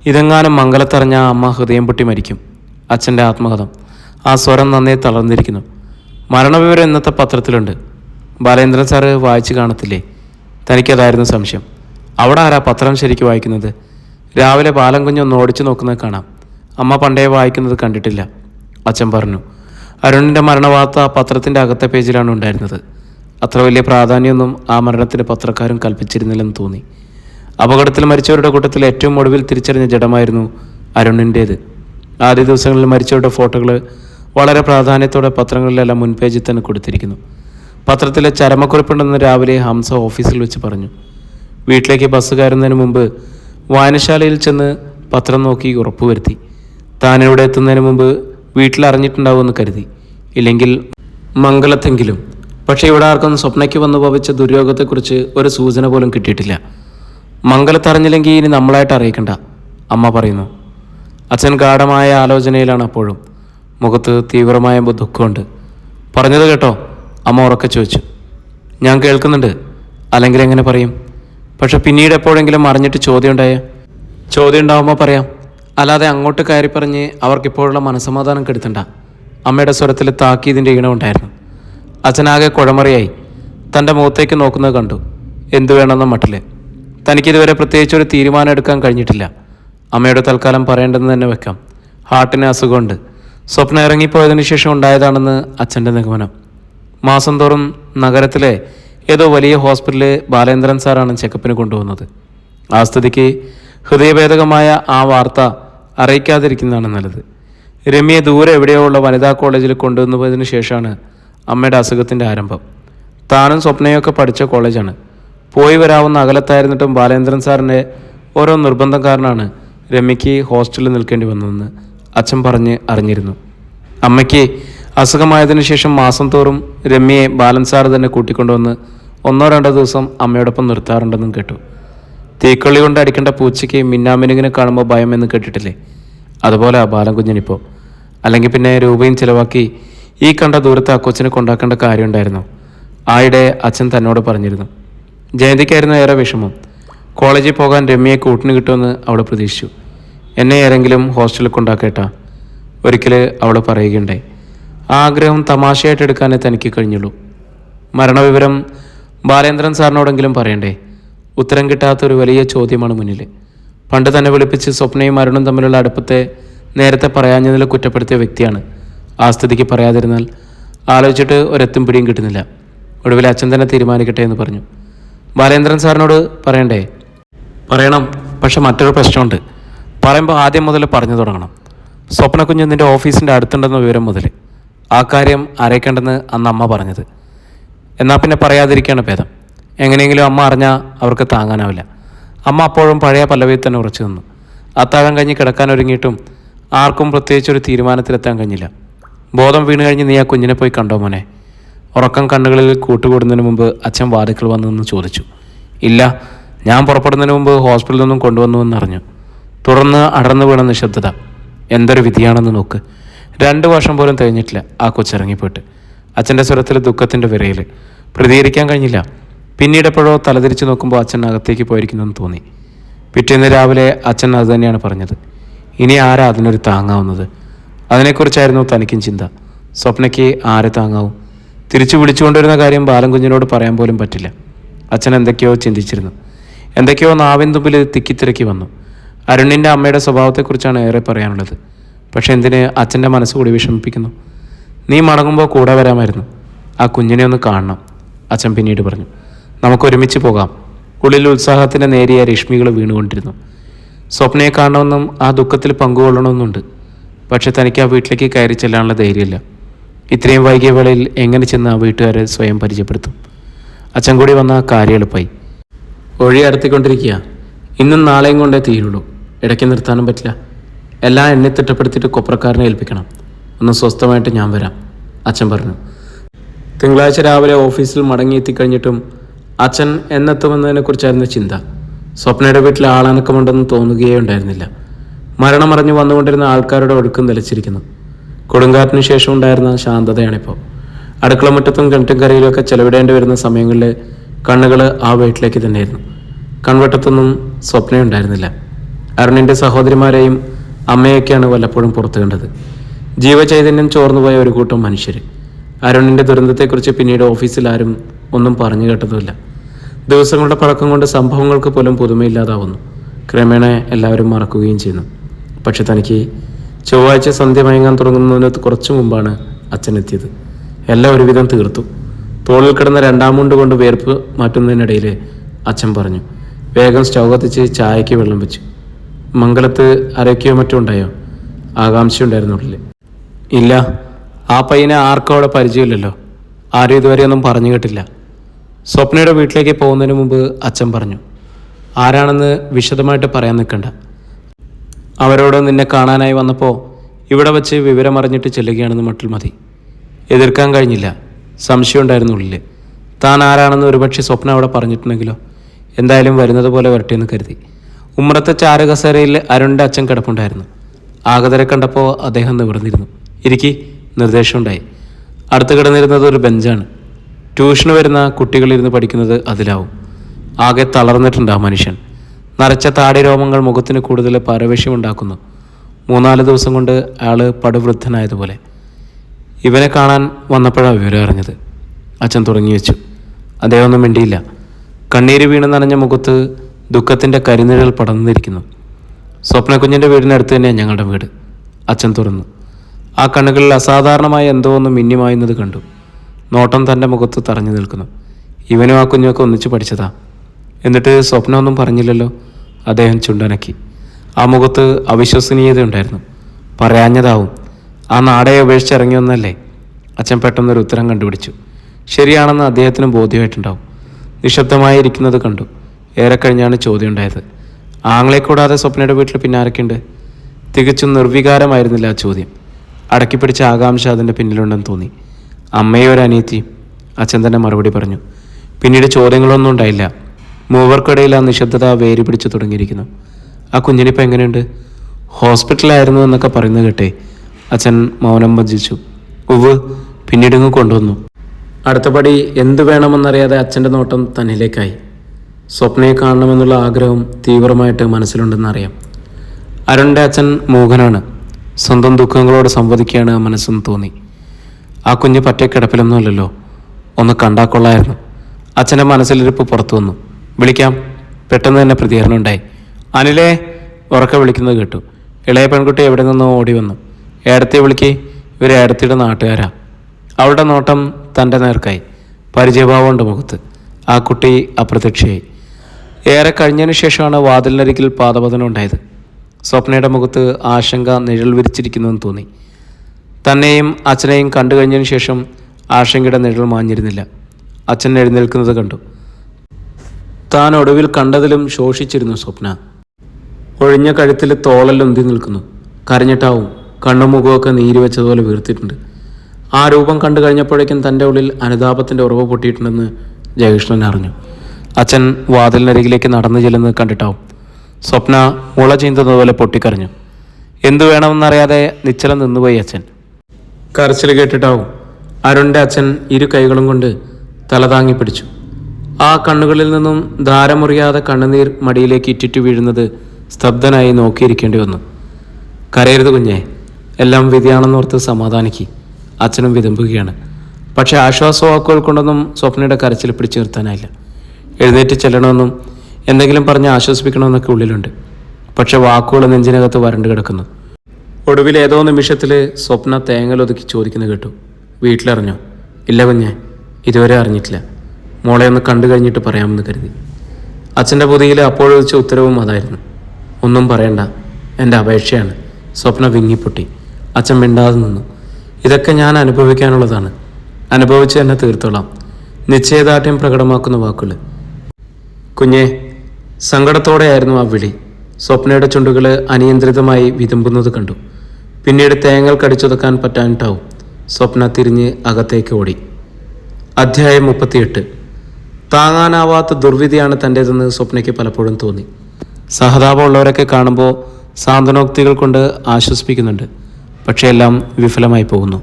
ഇതെങ്ങാനും മംഗലത്തറിഞ്ഞ അമ്മ ഹൃദയം പൊട്ടി മരിക്കും. അച്ഛന്റെ ആത്മകഥം ആ സ്വരം നന്നേ തളർന്നിരിക്കുന്നു. മരണവിവരം ഇന്നത്തെ പത്രത്തിലുണ്ട്. ബാലേന്ദ്രൻ സാറ് വായിച്ചു കാണത്തില്ലേ? തനിക്കതായിരുന്നു സംശയം. അവിടെ ആരാ പത്രം ശരിക്കും വായിക്കുന്നത്? രാവിലെ ബാലം കുഞ്ഞൊന്ന് ഓടിച്ചു നോക്കുന്നത് കാണാം. അമ്മ പണ്ടേ വായിക്കുന്നത് കണ്ടിട്ടില്ല. അച്ഛൻ പറഞ്ഞു അരുണിന്റെ മരണവാർത്ത പത്രത്തിന്റെ അകത്തെ പേജിലാണ് ഉണ്ടായിരുന്നത്. അത്ര വലിയ പ്രാധാന്യമൊന്നും ആ മരണത്തിന് പത്രക്കാരും കൽപ്പിച്ചിരുന്നില്ലെന്ന് തോന്നി. അപകടത്തിൽ മരിച്ചവരുടെ കൂട്ടത്തിൽ ഏറ്റവും ഒടുവിൽ തിരിച്ചറിഞ്ഞ ജഡമായിരുന്നു അരുണിന്റേത് ആദ്യ ദിവസങ്ങളിൽ മരിച്ചവരുടെ ഫോട്ടോകൾ വളരെ പ്രാധാന്യത്തോടെ പത്രങ്ങളിലെല്ലാം മുൻപേജിൽ തന്നെ കൊടുത്തിരിക്കുന്നു. പത്രത്തിലെ ചരമക്കുറിപ്പുണ്ടെന്ന് രാവിലെ ഹംസ ഓഫീസിൽ വെച്ച് പറഞ്ഞു. വീട്ടിലേക്ക് ബസ് കയറുന്നതിന് മുമ്പ് വായനശാലയിൽ ചെന്ന് പത്രം നോക്കി ഉറപ്പുവരുത്തി. താൻ ഇവിടെ എത്തുന്നതിന് മുമ്പ് വീട്ടിൽ അറിഞ്ഞിട്ടുണ്ടാവുമെന്ന് കരുതി. ഇല്ലെങ്കിൽ മംഗളത്തെങ്കിലും. പക്ഷേ ഇവിടെ ആർക്കും സ്വപ്നയ്ക്ക് വന്നു ഭവിച്ച ദുര്യോഗത്തെക്കുറിച്ച് ഒരു സൂചന പോലും കിട്ടിയിട്ടില്ല. മംഗലത്തറിഞ്ഞില്ലെങ്കിൽ ഇനി നമ്മളായിട്ട് അറിയിക്കണ്ട അമ്മ പറയുന്നു. അച്ഛൻ ഗാഠമായ ആലോചനയിലാണ് അപ്പോഴും. മുഖത്ത് തീവ്രമായ ദുഃഖമുണ്ട്. പറഞ്ഞത് കേട്ടോ അമ്മ ഉറക്കെ ചോദിച്ചു. ഞാൻ കേൾക്കുന്നുണ്ട് അല്ലെങ്കിൽ എങ്ങനെ പറയും? പക്ഷെ പിന്നീട് എപ്പോഴെങ്കിലും അറിഞ്ഞിട്ട് ചോദ്യം ഉണ്ടായ? ചോദ്യം ഉണ്ടാവുമ്പോൾ പറയാം. അല്ലാതെ അങ്ങോട്ട് കയറി പറഞ്ഞ് അവർക്കിപ്പോഴുള്ള മനസ്സമാധാനം കെടുത്തണ്ട. അമ്മയുടെ സ്വരത്തിൽ താക്കീതിന്റെ ഈണമുണ്ടായിരുന്നു അച്ഛനാകെ കുഴമറിയായി. തന്റെ മുഖത്തേക്ക് നോക്കുന്നത് കണ്ടു. എന്തു വേണമെന്ന മട്ടിൽ. തനിക്കിതുവരെ പ്രത്യേകിച്ച് ഒരു തീരുമാനം എടുക്കാൻ കഴിഞ്ഞിട്ടില്ല. അമ്മയുടെ തൽക്കാലം പറയേണ്ടെന്ന് തന്നെ വെക്കാം. ഹാർട്ടിന് അസുഖമുണ്ട്. സ്വപ്നം ഇറങ്ങിപ്പോയതിനു ശേഷം ഉണ്ടായതാണെന്ന് അച്ഛന്റെ നിഗമനം. മാസം തോറും നഗരത്തിലെ ഏതോ വലിയ ഹോസ്പിറ്റലിൽ ബാലേന്ദ്രൻ സാറാണ് ചെക്കപ്പിന് കൊണ്ടുപോകുന്നത് ആ സ്ഥിതിക്ക് ഹൃദയഭേദകമായ ആ വാർത്ത അറിയിക്കാതിരിക്കുന്നതാണ് നല്ലത്. രമ്യയെ ദൂരെ എവിടെയോ ഉള്ള വനിതാ കോളേജിൽ കൊണ്ടുവന്നതിന് ശേഷമാണ് അമ്മയുടെ അസുഖത്തിന്റെ ആരംഭം. താനും സ്വപ്നയൊക്കെ പഠിച്ച കോളേജാണ്. പോയി വരാവുന്ന അകലത്തായിരുന്നിട്ടും ബാലേന്ദ്രൻ സാറിന്റെ ഓരോ നിർബന്ധം കാരണമാണ് രമ്യയ്ക്ക് ഹോസ്റ്റലിൽ നിൽക്കേണ്ടി വന്നതെന്ന് അച്ഛൻ പറഞ്ഞ് അറിഞ്ഞിരുന്നു. അമ്മയ്ക്ക് അസുഖമായതിനു ശേഷം മാസം തോറും രമ്യയെ ബാലൻ സാർ തന്നെ കൂട്ടിക്കൊണ്ടുവന്ന് ഒന്നോ രണ്ടോ ദിവസം അമ്മയോടൊപ്പം നിർത്താറുണ്ടെന്നും കേട്ടു. തീക്കൊള്ളി കൊണ്ട് അടിക്കേണ്ട പൂച്ചയ്ക്ക് മിന്നാമിനുങ്ങിനെ കാണുമ്പോൾ ഭയം എന്ന് കേട്ടിട്ടില്ലേ? അതുപോലെ ആ ബാലൻ കുഞ്ഞിനിപ്പോൾ അല്ലെങ്കിൽ പിന്നെ രൂപയും ചിലവാക്കി ഈ കണ്ട ദൂരത്ത് ആ കൊച്ചിനെ കൊണ്ടാക്കേണ്ട കാര്യമുണ്ടായിരുന്നു ആയിടെ അച്ഛൻ തന്നോട് പറഞ്ഞിരുന്നു. ജയന്തിക്കായിരുന്നു ഏറെ വിഷമം. കോളേജിൽ പോകാൻ രമ്യയെ കൂട്ടിന് കിട്ടുമെന്ന് അവൾ പ്രതീക്ഷിച്ചു. എന്നെ ആരെങ്കിലും ഹോസ്റ്റലിൽ കൊണ്ടാക്കേട്ടാ. ഒരിക്കൽ അവൾ പറയുകയുണ്ടായി. ആ ആഗ്രഹം തമാശയായിട്ട് എടുക്കാനേ തനിക്ക് കഴിഞ്ഞുള്ളൂ. മരണവിവരം ബാലേന്ദ്രൻ സാറിനോടെങ്കിലും പറയണ്ടേ? ഉത്തരം കിട്ടാത്തൊരു വലിയ ചോദ്യമാണ് മുന്നിൽ പണ്ട് തന്നെ വിളിപ്പിച്ച് സ്വപ്നയും അരുണും തമ്മിലുള്ള അടുപ്പത്തെ നേരത്തെ പറയാഞ്ഞതിൽ കുറ്റപ്പെടുത്തിയ വ്യക്തിയാണ്. ആ സ്ഥിതിക്ക് പറയാതിരുന്നാൽ ആലോചിച്ചിട്ട് ഒരെത്തും പിടിയും കിട്ടുന്നില്ല. ഒടുവിൽ അച്ഛൻ തന്നെ തീരുമാനിക്കട്ടെ എന്ന് പറഞ്ഞു. ബാലേന്ദ്രൻ സാറിനോട് പറയണ്ടേ? പറയണം പക്ഷെ മറ്റൊരു പ്രശ്നമുണ്ട്. പറയുമ്പോൾ ആദ്യം മുതൽ പറഞ്ഞു തുടങ്ങണം. സ്വപ്ന കുഞ്ഞ് നിന്റെ ഓഫീസിന്റെ അടുത്തുണ്ടെന്ന വിവരം മുതൽ ആ കാര്യം അറിയിക്കേണ്ടെന്ന് അന്ന് അമ്മ പറഞ്ഞത്. എന്നാൽ പിന്നെ പറയാതിരിക്കുകയാണ് ഭേദം. എങ്ങനെയെങ്കിലും അമ്മ അറിഞ്ഞാൽ അവർക്ക് താങ്ങാനാവില്ല. അമ്മ അപ്പോഴും പഴയ പല്ലവിയിൽ തന്നെ ഉറച്ചു നിന്നു. അത്താഴം കഴിഞ്ഞ് കിടക്കാൻ ഒരുങ്ങിയിട്ടും ആർക്കും പ്രത്യേകിച്ചൊരു തീരുമാനത്തിലെത്താൻ കഴിഞ്ഞില്ല. ബോധം വീണ് കഴിഞ്ഞ് നീ ആ കുഞ്ഞിനെ പോയി കണ്ടോ മോനെ? ഉറക്കം കണ്ണുകളിൽ കൂട്ടുകൂടുന്നതിന് മുമ്പ് അച്ഛൻ വാതിക്കൽ വന്നെന്ന് ചോദിച്ചു. ഇല്ല ഞാൻ പുറപ്പെടുന്നതിന് മുമ്പ് ഹോസ്പിറ്റലിൽ നിന്നും കൊണ്ടുവന്നുവെന്ന് അറിഞ്ഞു തുടർന്ന് അടർന്നു വീണ നിശബ്ദത. എന്തൊരു വിധിയാണെന്ന് നോക്ക്. രണ്ട് വർഷം പോലും തികഞ്ഞിട്ടില്ല ആ കൊച്ചിറങ്ങിപ്പോയിട്ട്. അച്ഛന്റെ സ്വരത്തിൽ ദുഃഖത്തിന്റെ വിരയിൽ പ്രതികരിക്കാൻ കഴിഞ്ഞില്ല. പിന്നീട് എപ്പോഴോ തലതിരിച്ച് നോക്കുമ്പോൾ അച്ഛൻ അകത്തേക്ക് പോയിരിക്കുന്നെന്ന് തോന്നി. പിറ്റേന്ന് രാവിലെ അച്ഛൻ അത് തന്നെയാണ് പറഞ്ഞത്. ഇനി ആരാ അതിനൊരു താങ്ങാവുന്നത്? അതിനെക്കുറിച്ചായിരുന്നു തനിക്കും ചിന്ത. സ്വപ്നയ്ക്ക് ആരെ താങ്ങാവും? തിരിച്ചു വിളിച്ചുകൊണ്ടിരുന്ന കാര്യം ബാലൻകുഞ്ഞിനോട് പറയാൻ പോലും പറ്റില്ല. അച്ഛൻ എന്തൊക്കെയോ ചിന്തിച്ചിരുന്നു. എന്തൊക്കെയോ നാവിൻ തുമ്പിൽ തിക്കിത്തിരക്കി വന്നു. അരുണിന്റെ അമ്മയുടെ സ്വഭാവത്തെക്കുറിച്ചാണ് ഏറെ പറയാനുള്ളത്. പക്ഷേ എന്തിന് അച്ഛന്റെ മനസ്സ് കൂടി വിഷമിപ്പിക്കുന്നു? നീ മടങ്ങുമ്പോൾ കൂടെ വരാമായിരുന്നു. ആ കുഞ്ഞിനെ ഒന്ന് കാണണം അച്ഛൻ പിന്നീട് പറഞ്ഞു. നമുക്ക് ഒരുമിച്ച് പോകാം. ഉള്ളിൽ ഉത്സാഹത്തിന്റെ നേരിയ രശ്മികൾ വീണുകൊണ്ടിരുന്നു. സ്വപ്നയെ കാണണമെന്നും ആ ദുഃഖത്തിൽ പങ്കുകൊള്ളണമെന്നുണ്ട് പക്ഷെ തനിക്ക് ആ വീട്ടിലേക്ക് കയറി ചെല്ലാനുള്ള ധൈര്യമില്ല. ഇത്രയും വൈകിയ വേളയിൽ എങ്ങനെ ചെന്ന് ആ വീട്ടുകാരെ സ്വയം പരിചയപ്പെടുത്തും? അച്ഛൻ കൂടി വന്ന കാര്യം എളുപ്പമായി ഒഴി അടത്തിക്കൊണ്ടിരിക്കുക ഇന്നും നാളെയും കൊണ്ടേ തീരുള്ളൂ. ഇടയ്ക്ക് നിർത്താനും പറ്റില്ല. എല്ലാം എന്നെ തിട്ടപ്പെടുത്തിയിട്ട് കൊപ്രക്കാരനെ ഏൽപ്പിക്കണം. ഒന്ന് സ്വസ്ഥമായിട്ട് ഞാൻ വരാം അച്ഛൻ പറഞ്ഞു. തിങ്കളാഴ്ച രാവിലെ ഓഫീസിൽ മടങ്ങിയെത്തിക്കഴിഞ്ഞിട്ടും അച്ഛൻ എന്നെത്തുമെന്നതിനെക്കുറിച്ചായിരുന്നു ചിന്ത. സ്വപ്നയുടെ വീട്ടിൽ ആളനക്കമുണ്ടെന്ന് തോന്നുകയേ ഉണ്ടായിരുന്നില്ല. മരണമറിഞ്ഞു വന്നുകൊണ്ടിരുന്ന ആൾക്കാരുടെ ഒഴുക്കും നിലച്ചിരിക്കുന്നു. കൊടുങ്കാറ്റിനു ശേഷം ഉണ്ടായിരുന്ന ശാന്തതയാണിപ്പോൾ അടുക്കള മുറ്റത്തും കിണറ്റും കരയിലൊക്കെ ചെലവിടേണ്ടി വരുന്ന സമയങ്ങളിൽ കണ്ണുകൾ ആ വീട്ടിലേക്ക് തന്നെയായിരുന്നു. കൺവട്ടത്തൊന്നും സ്വപ്നയുണ്ടായിരുന്നില്ല. അരുണിന്റെ സഹോദരിമാരെയും അമ്മയൊക്കെയാണ് വല്ലപ്പോഴും പുറത്തു കണ്ടത്. ജീവചൈതന്യം ചോർന്നുപോയ ഒരു കൂട്ടം മനുഷ്യർ അരുണിന്റെ ദുരന്തത്തെക്കുറിച്ച് പിന്നീട് ഓഫീസിൽ ആരും ഒന്നും പറഞ്ഞു കേട്ടതുമില്ല. ദിവസങ്ങളുടെ പഴക്കം കൊണ്ട് സംഭവങ്ങൾക്ക് പോലും പുതുമയില്ലാതാവുന്നു. ക്രമേണ എല്ലാവരും മറക്കുകയും ചെയ്യുന്നു. പക്ഷെ തനിക്ക് ചൊവ്വാഴ്ച സന്ധ്യ മയങ്ങാൻ തുടങ്ങുന്നതിന് കുറച്ചു മുമ്പാണ് അച്ഛനെത്തിയത്. എല്ലാം ഒരുവിധം തീർത്തു. തോളിൽ കിടന്ന രണ്ടാം മുണ്ട് കൊണ്ട് വേർപ്പ് മാറ്റുന്നതിനിടയിൽ അച്ഛൻ പറഞ്ഞു വേഗം സ്റ്റൗ കത്തിച്ച് ചായക്ക് വെള്ളം വെച്ചു. മംഗലത്ത് അരയ്ക്കോ മറ്റോ ഉണ്ടായോ? ആകാംക്ഷയുണ്ടായിരുന്നു ഉള്ളിൽ ഇല്ല ആ പയ്യനെ ആർക്കും അവിടെ പരിചയമില്ലല്ലോ. ആരും ഇതുവരെ ഒന്നും പറഞ്ഞു കേട്ടില്ല. സ്വപ്നയുടെ വീട്ടിലേക്ക് പോകുന്നതിന് മുമ്പ് അച്ഛൻ പറഞ്ഞു ആരാണെന്ന് വിശദമായിട്ട് പറയാൻ നിൽക്കണ്ട. അവരോട് നിന്നെ കാണാനായി വന്നപ്പോൾ ഇവിടെ വെച്ച് വിവരമറിഞ്ഞിട്ട് ചെല്ലുകയാണെന്ന് മട്ടിൽ മതി. എതിർക്കാൻ കഴിഞ്ഞില്ല. സംശയമുണ്ടായിരുന്നു ഉള്ളിൽ താൻ ആരാണെന്ന് ഒരുപക്ഷെ സ്വപ്നം അവിടെ പറഞ്ഞിട്ടുണ്ടെങ്കിലോ? എന്തായാലും വരുന്നത് പോലെ വരട്ടെ എന്ന് കരുതി. ഉമ്മറത്തെ ചാരകസേരയിൽ അരുണിന്റെ അച്ഛൻ കിടപ്പുണ്ടായിരുന്നു. ആഗതരെ കണ്ടപ്പോൾ അദ്ദേഹം നിവർന്നിരുന്നു. ഇരിക്കി നിർദ്ദേശമുണ്ടായി അടുത്ത് കിടന്നിരുന്നത് ഒരു ബെഞ്ചാണ്. ട്യൂഷന് വരുന്ന കുട്ടികളിരുന്ന് പഠിക്കുന്നത് അതിലാവും. ആകെ തളർന്നിട്ടുണ്ട് ആ മനുഷ്യൻ. നരച്ച താടി രോമങ്ങൾ മുഖത്തിന് കൂടുതൽ പരവേശ്യമുണ്ടാക്കുന്നു. മൂന്നാൽ ദിവസം കൊണ്ട് അയാൾ പടുവൃദ്ധനായതുപോലെ. ഇവനെ കാണാൻ വന്നപ്പോഴാണ് വിവരം അറിഞ്ഞത്. അച്ഛൻ തുടങ്ങി വെച്ചു. അദ്ദേഹം ഒന്നും മിണ്ടിയില്ല. കണ്ണീര് വീണ് നനഞ്ഞ മുഖത്ത് ദുഃഖത്തിന്റെ കരിനിഴൽ പടർന്നിരിക്കുന്നു. സ്വപ്നക്കുഞ്ഞിന്റെ വീടിനടുത്ത് തന്നെയാണ് ഞങ്ങളുടെ വീട്. അച്ഛൻ തുറന്നു. ആ കണ്ണുകളിൽ അസാധാരണമായ എന്തോ ഒന്ന് മിന്നിമായുന്നത് കണ്ടു. നോട്ടം തന്റെ മുഖത്ത് തറഞ്ഞു നിൽക്കുന്നു. ഇവനും ആ കുഞ്ഞുമൊക്കെ ഒന്നിച്ച് പഠിച്ചതാ. എന്നിട്ട് സ്വപ്നമൊന്നും പറഞ്ഞില്ലല്ലോ. അദ്ദേഹം ചുണ്ടനക്കി. ആ മുഖത്ത് അവിശ്വസനീയത ഉണ്ടായിരുന്നു പറയാഞ്ഞതാവും. ആ നാടേ ഉപേക്ഷിച്ചിറങ്ങി വന്നല്ലേ? അച്ഛൻ പെട്ടെന്നൊരു ഉത്തരം കണ്ടുപിടിച്ചു. ശരിയാണെന്ന് അദ്ദേഹത്തിന് ബോധ്യമായിട്ടുണ്ടാവും. നിശബ്ദമായി ഇരിക്കുന്നത് കണ്ടു. ഏറെ കഴിഞ്ഞാണ് ചോദ്യം ഉണ്ടായത് ആങ്ങളെ കൂടാതെ സ്വപ്നയുടെ വീട്ടിൽ പിന്നെ ആരൊക്കെയുണ്ട്? തികച്ചും നിർവികാരമായിരുന്നില്ല ആ ചോദ്യം. അടക്കിപ്പിടിച്ച ആകാംക്ഷ അതിന്റെ പിന്നിലുണ്ടെന്ന് തോന്നി. അമ്മയും ഒരു അനിയത്തിയും അച്ഛൻ തന്നെ മറുപടി പറഞ്ഞു. പിന്നീട് ചോദ്യങ്ങളൊന്നും ഉണ്ടായില്ല. മൂവർക്കിടയിൽ ആ നിശബ്ദത വേരി പിടിച്ചു തുടങ്ങിയിരിക്കുന്നു. ആ കുഞ്ഞിനിപ്പോൾ എങ്ങനെയുണ്ട്? ഹോസ്പിറ്റലായിരുന്നു എന്നൊക്കെ പറയുന്നത് കേട്ടേ. അച്ഛൻ മൗനം ഭജിച്ചു. ഉവ് പിന്നീട് ഇങ്ങ് കൊണ്ടുവന്നു. അടുത്തപടി എന്ത് വേണമെന്നറിയാതെ അച്ഛന്റെ നോട്ടം തന്നിലേക്കായി. സ്വപ്നയെ കാണണമെന്നുള്ള ആഗ്രഹം തീവ്രമായിട്ട് മനസ്സിലുണ്ടെന്നറിയാം അരുണിന്റെ അച്ഛൻ മൂകനാണ്. സ്വന്തം ദുഃഖങ്ങളോട് സംവദിക്കുകയാണ് മനസ്സെന്ന് തോന്നി. ആ കുഞ്ഞ് പറ്റേ കിടപ്പിലൊന്നുമല്ലല്ലോ ഒന്ന് കണ്ടാക്കൊള്ളായിരുന്നു അച്ഛന്റെ മനസ്സിലിരിപ്പ് പുറത്തു വന്നു. വിളിക്കാം. പെട്ടെന്ന് തന്നെ പ്രതികരണം ഉണ്ടായി അനിലേ ഉറക്കെ വിളിക്കുന്നത് കേട്ടു. ഇളയ പെൺകുട്ടി എവിടെ നിന്നോ ഓടി വന്നു. ഏടത്തെ വിളിക്ക്. ഇവർ ഏടത്തിയുടെ നാട്ടുകാരാ. അവളുടെ നോട്ടം തന്റെ നേർക്കായി. പരിചയഭാവമുണ്ട് മുഖത്ത്. ആ കുട്ടി അപ്രത്യക്ഷയായി. ഏറെ കഴിഞ്ഞതിന് ശേഷമാണ് വാതിലിനരികിൽ പാദപതനം ഉണ്ടായത്. സ്വപ്നയുടെ മുഖത്ത് ആശങ്ക നിഴൽ വിരിച്ചിരിക്കുന്നെന്ന് തോന്നി. തന്നെയും അച്ഛനെയും കണ്ടു കഴിഞ്ഞതിന് ശേഷം ആശങ്കയുടെ നിഴൽ മാഞ്ഞിരുന്നില്ല. അച്ഛൻ എഴുന്നേൽക്കുന്നത് കണ്ടു. താൻ ഒടുവിൽ കണ്ടതിലും ശോഷിച്ചിരുന്നു സ്വപ്ന. ഒഴിഞ്ഞ കഴുത്തിൽ തോളലുന്തി നിൽക്കുന്നു. കരഞ്ഞിട്ടാവും കണ്ണും മുഖമൊക്കെ നീര് വെച്ചതുപോലെ വീർത്തിട്ടുണ്ട്. ആ രൂപം കണ്ടു കഴിഞ്ഞപ്പോഴേക്കും തന്റെ ഉള്ളിൽ അനുതാപത്തിന്റെ ഉറവ് പൊട്ടിയിട്ടുണ്ടെന്ന് ജയകൃഷ്ണൻ അറിഞ്ഞു. അച്ഛൻ വാതിലിനരികിലേക്ക് നടന്നു ചെല്ലുന്നത് കണ്ടിട്ടാവും. സ്വപ്ന മുള ചീന്തുന്നതുപോലെ പൊട്ടിക്കറിഞ്ഞു എന്തു വേണമെന്നറിയാതെ നിശ്ചലം നിന്നുപോയി അച്ഛൻ. കരച്ചിൽ കേട്ടിട്ടാവും അരുണിന്റെ അച്ഛൻ ഇരു കൈകളും കൊണ്ട് തലതാങ്ങി പിടിച്ചു. ആ കണ്ണുകളിൽ നിന്നും ധാരമുറിയാതെ കണ്ണുനീർ മടിയിലേക്ക് ഇറ്റിറ്റു വീഴുന്നത് സ്തബ്ധനായി നോക്കിയിരിക്കേണ്ടി വന്നു. കരയരുത് കുഞ്ഞെ എല്ലാം വിധിയാണെന്നോർത്ത് സമാധാനിക്കി. അച്ഛനും വിതുമ്പുകയാണ്. പക്ഷേ ആശ്വാസവാക്കുകൾ കൊണ്ടൊന്നും സ്വപ്നയുടെ കരച്ചിൽ പിടിച്ചു നിർത്താനായില്ല എഴുന്നേറ്റ് ചെല്ലണമെന്നും എന്തെങ്കിലും പറഞ്ഞ് ആശ്വസിപ്പിക്കണമെന്നൊക്കെ ഉള്ളിലുണ്ട്. പക്ഷേ വാക്കുകൾ നെഞ്ചിനകത്ത് വരണ്ടു കിടക്കുന്നു. ഒടുവിൽ ഏതോ നിമിഷത്തിൽ സ്വപ്ന തേങ്ങലൊതുക്കി ചോദിക്കുന്നു കേട്ടു. വീട്ടിലറിഞ്ഞോ? ഇല്ല കുഞ്ഞെ ഇതുവരെ അറിഞ്ഞിട്ടില്ല. മോളെ ഒന്ന് കണ്ടു കഴിഞ്ഞിട്ട് പറയാമെന്ന് കരുതി. അച്ഛന്റെ പൊതിയിൽ അപ്പോഴൊഴിച്ച ഉത്തരവും അതായിരുന്നു. ഒന്നും പറയണ്ട എന്റെ അപേക്ഷയാണ്. സ്വപ്ന വിങ്ങിപ്പൊട്ടി. അച്ഛൻ മിണ്ടാതെ നിന്നു. ഇതൊക്കെ ഞാൻ അനുഭവിക്കാനുള്ളതാണ്. അനുഭവിച്ച് തന്നെ തീർത്തോളാം. നിശ്ചയദാർഢ്യം പ്രകടമാക്കുന്ന വാക്കുകൾ കുഞ്ഞെ സങ്കടത്തോടെയായിരുന്നു ആ വിളി. സ്വപ്നയുടെ ചുണ്ടുകൾ അനിയന്ത്രിതമായി വിതുമ്പുന്നത് കണ്ടു. പിന്നീട് തേങ്ങൽ കടിച്ചൊതുക്കാൻ പറ്റാനിട്ടാവും സ്വപ്ന തിരിഞ്ഞ് അകത്തേക്ക് ഓടി. അധ്യായം മുപ്പത്തിയെട്ട്. താങ്ങാനാവാത്ത ദുർവിധിയാണ് തന്റേതെന്ന് സ്വപ്നയ്ക്ക് പലപ്പോഴും തോന്നി. സഹതാപമുള്ളവരൊക്കെ കാണുമ്പോൾ സാന്ത്വനോക്തികൾ കൊണ്ട് ആശ്വസിപ്പിക്കുന്നുണ്ട്. പക്ഷേ എല്ലാം വിഫലമായി പോകുന്നു.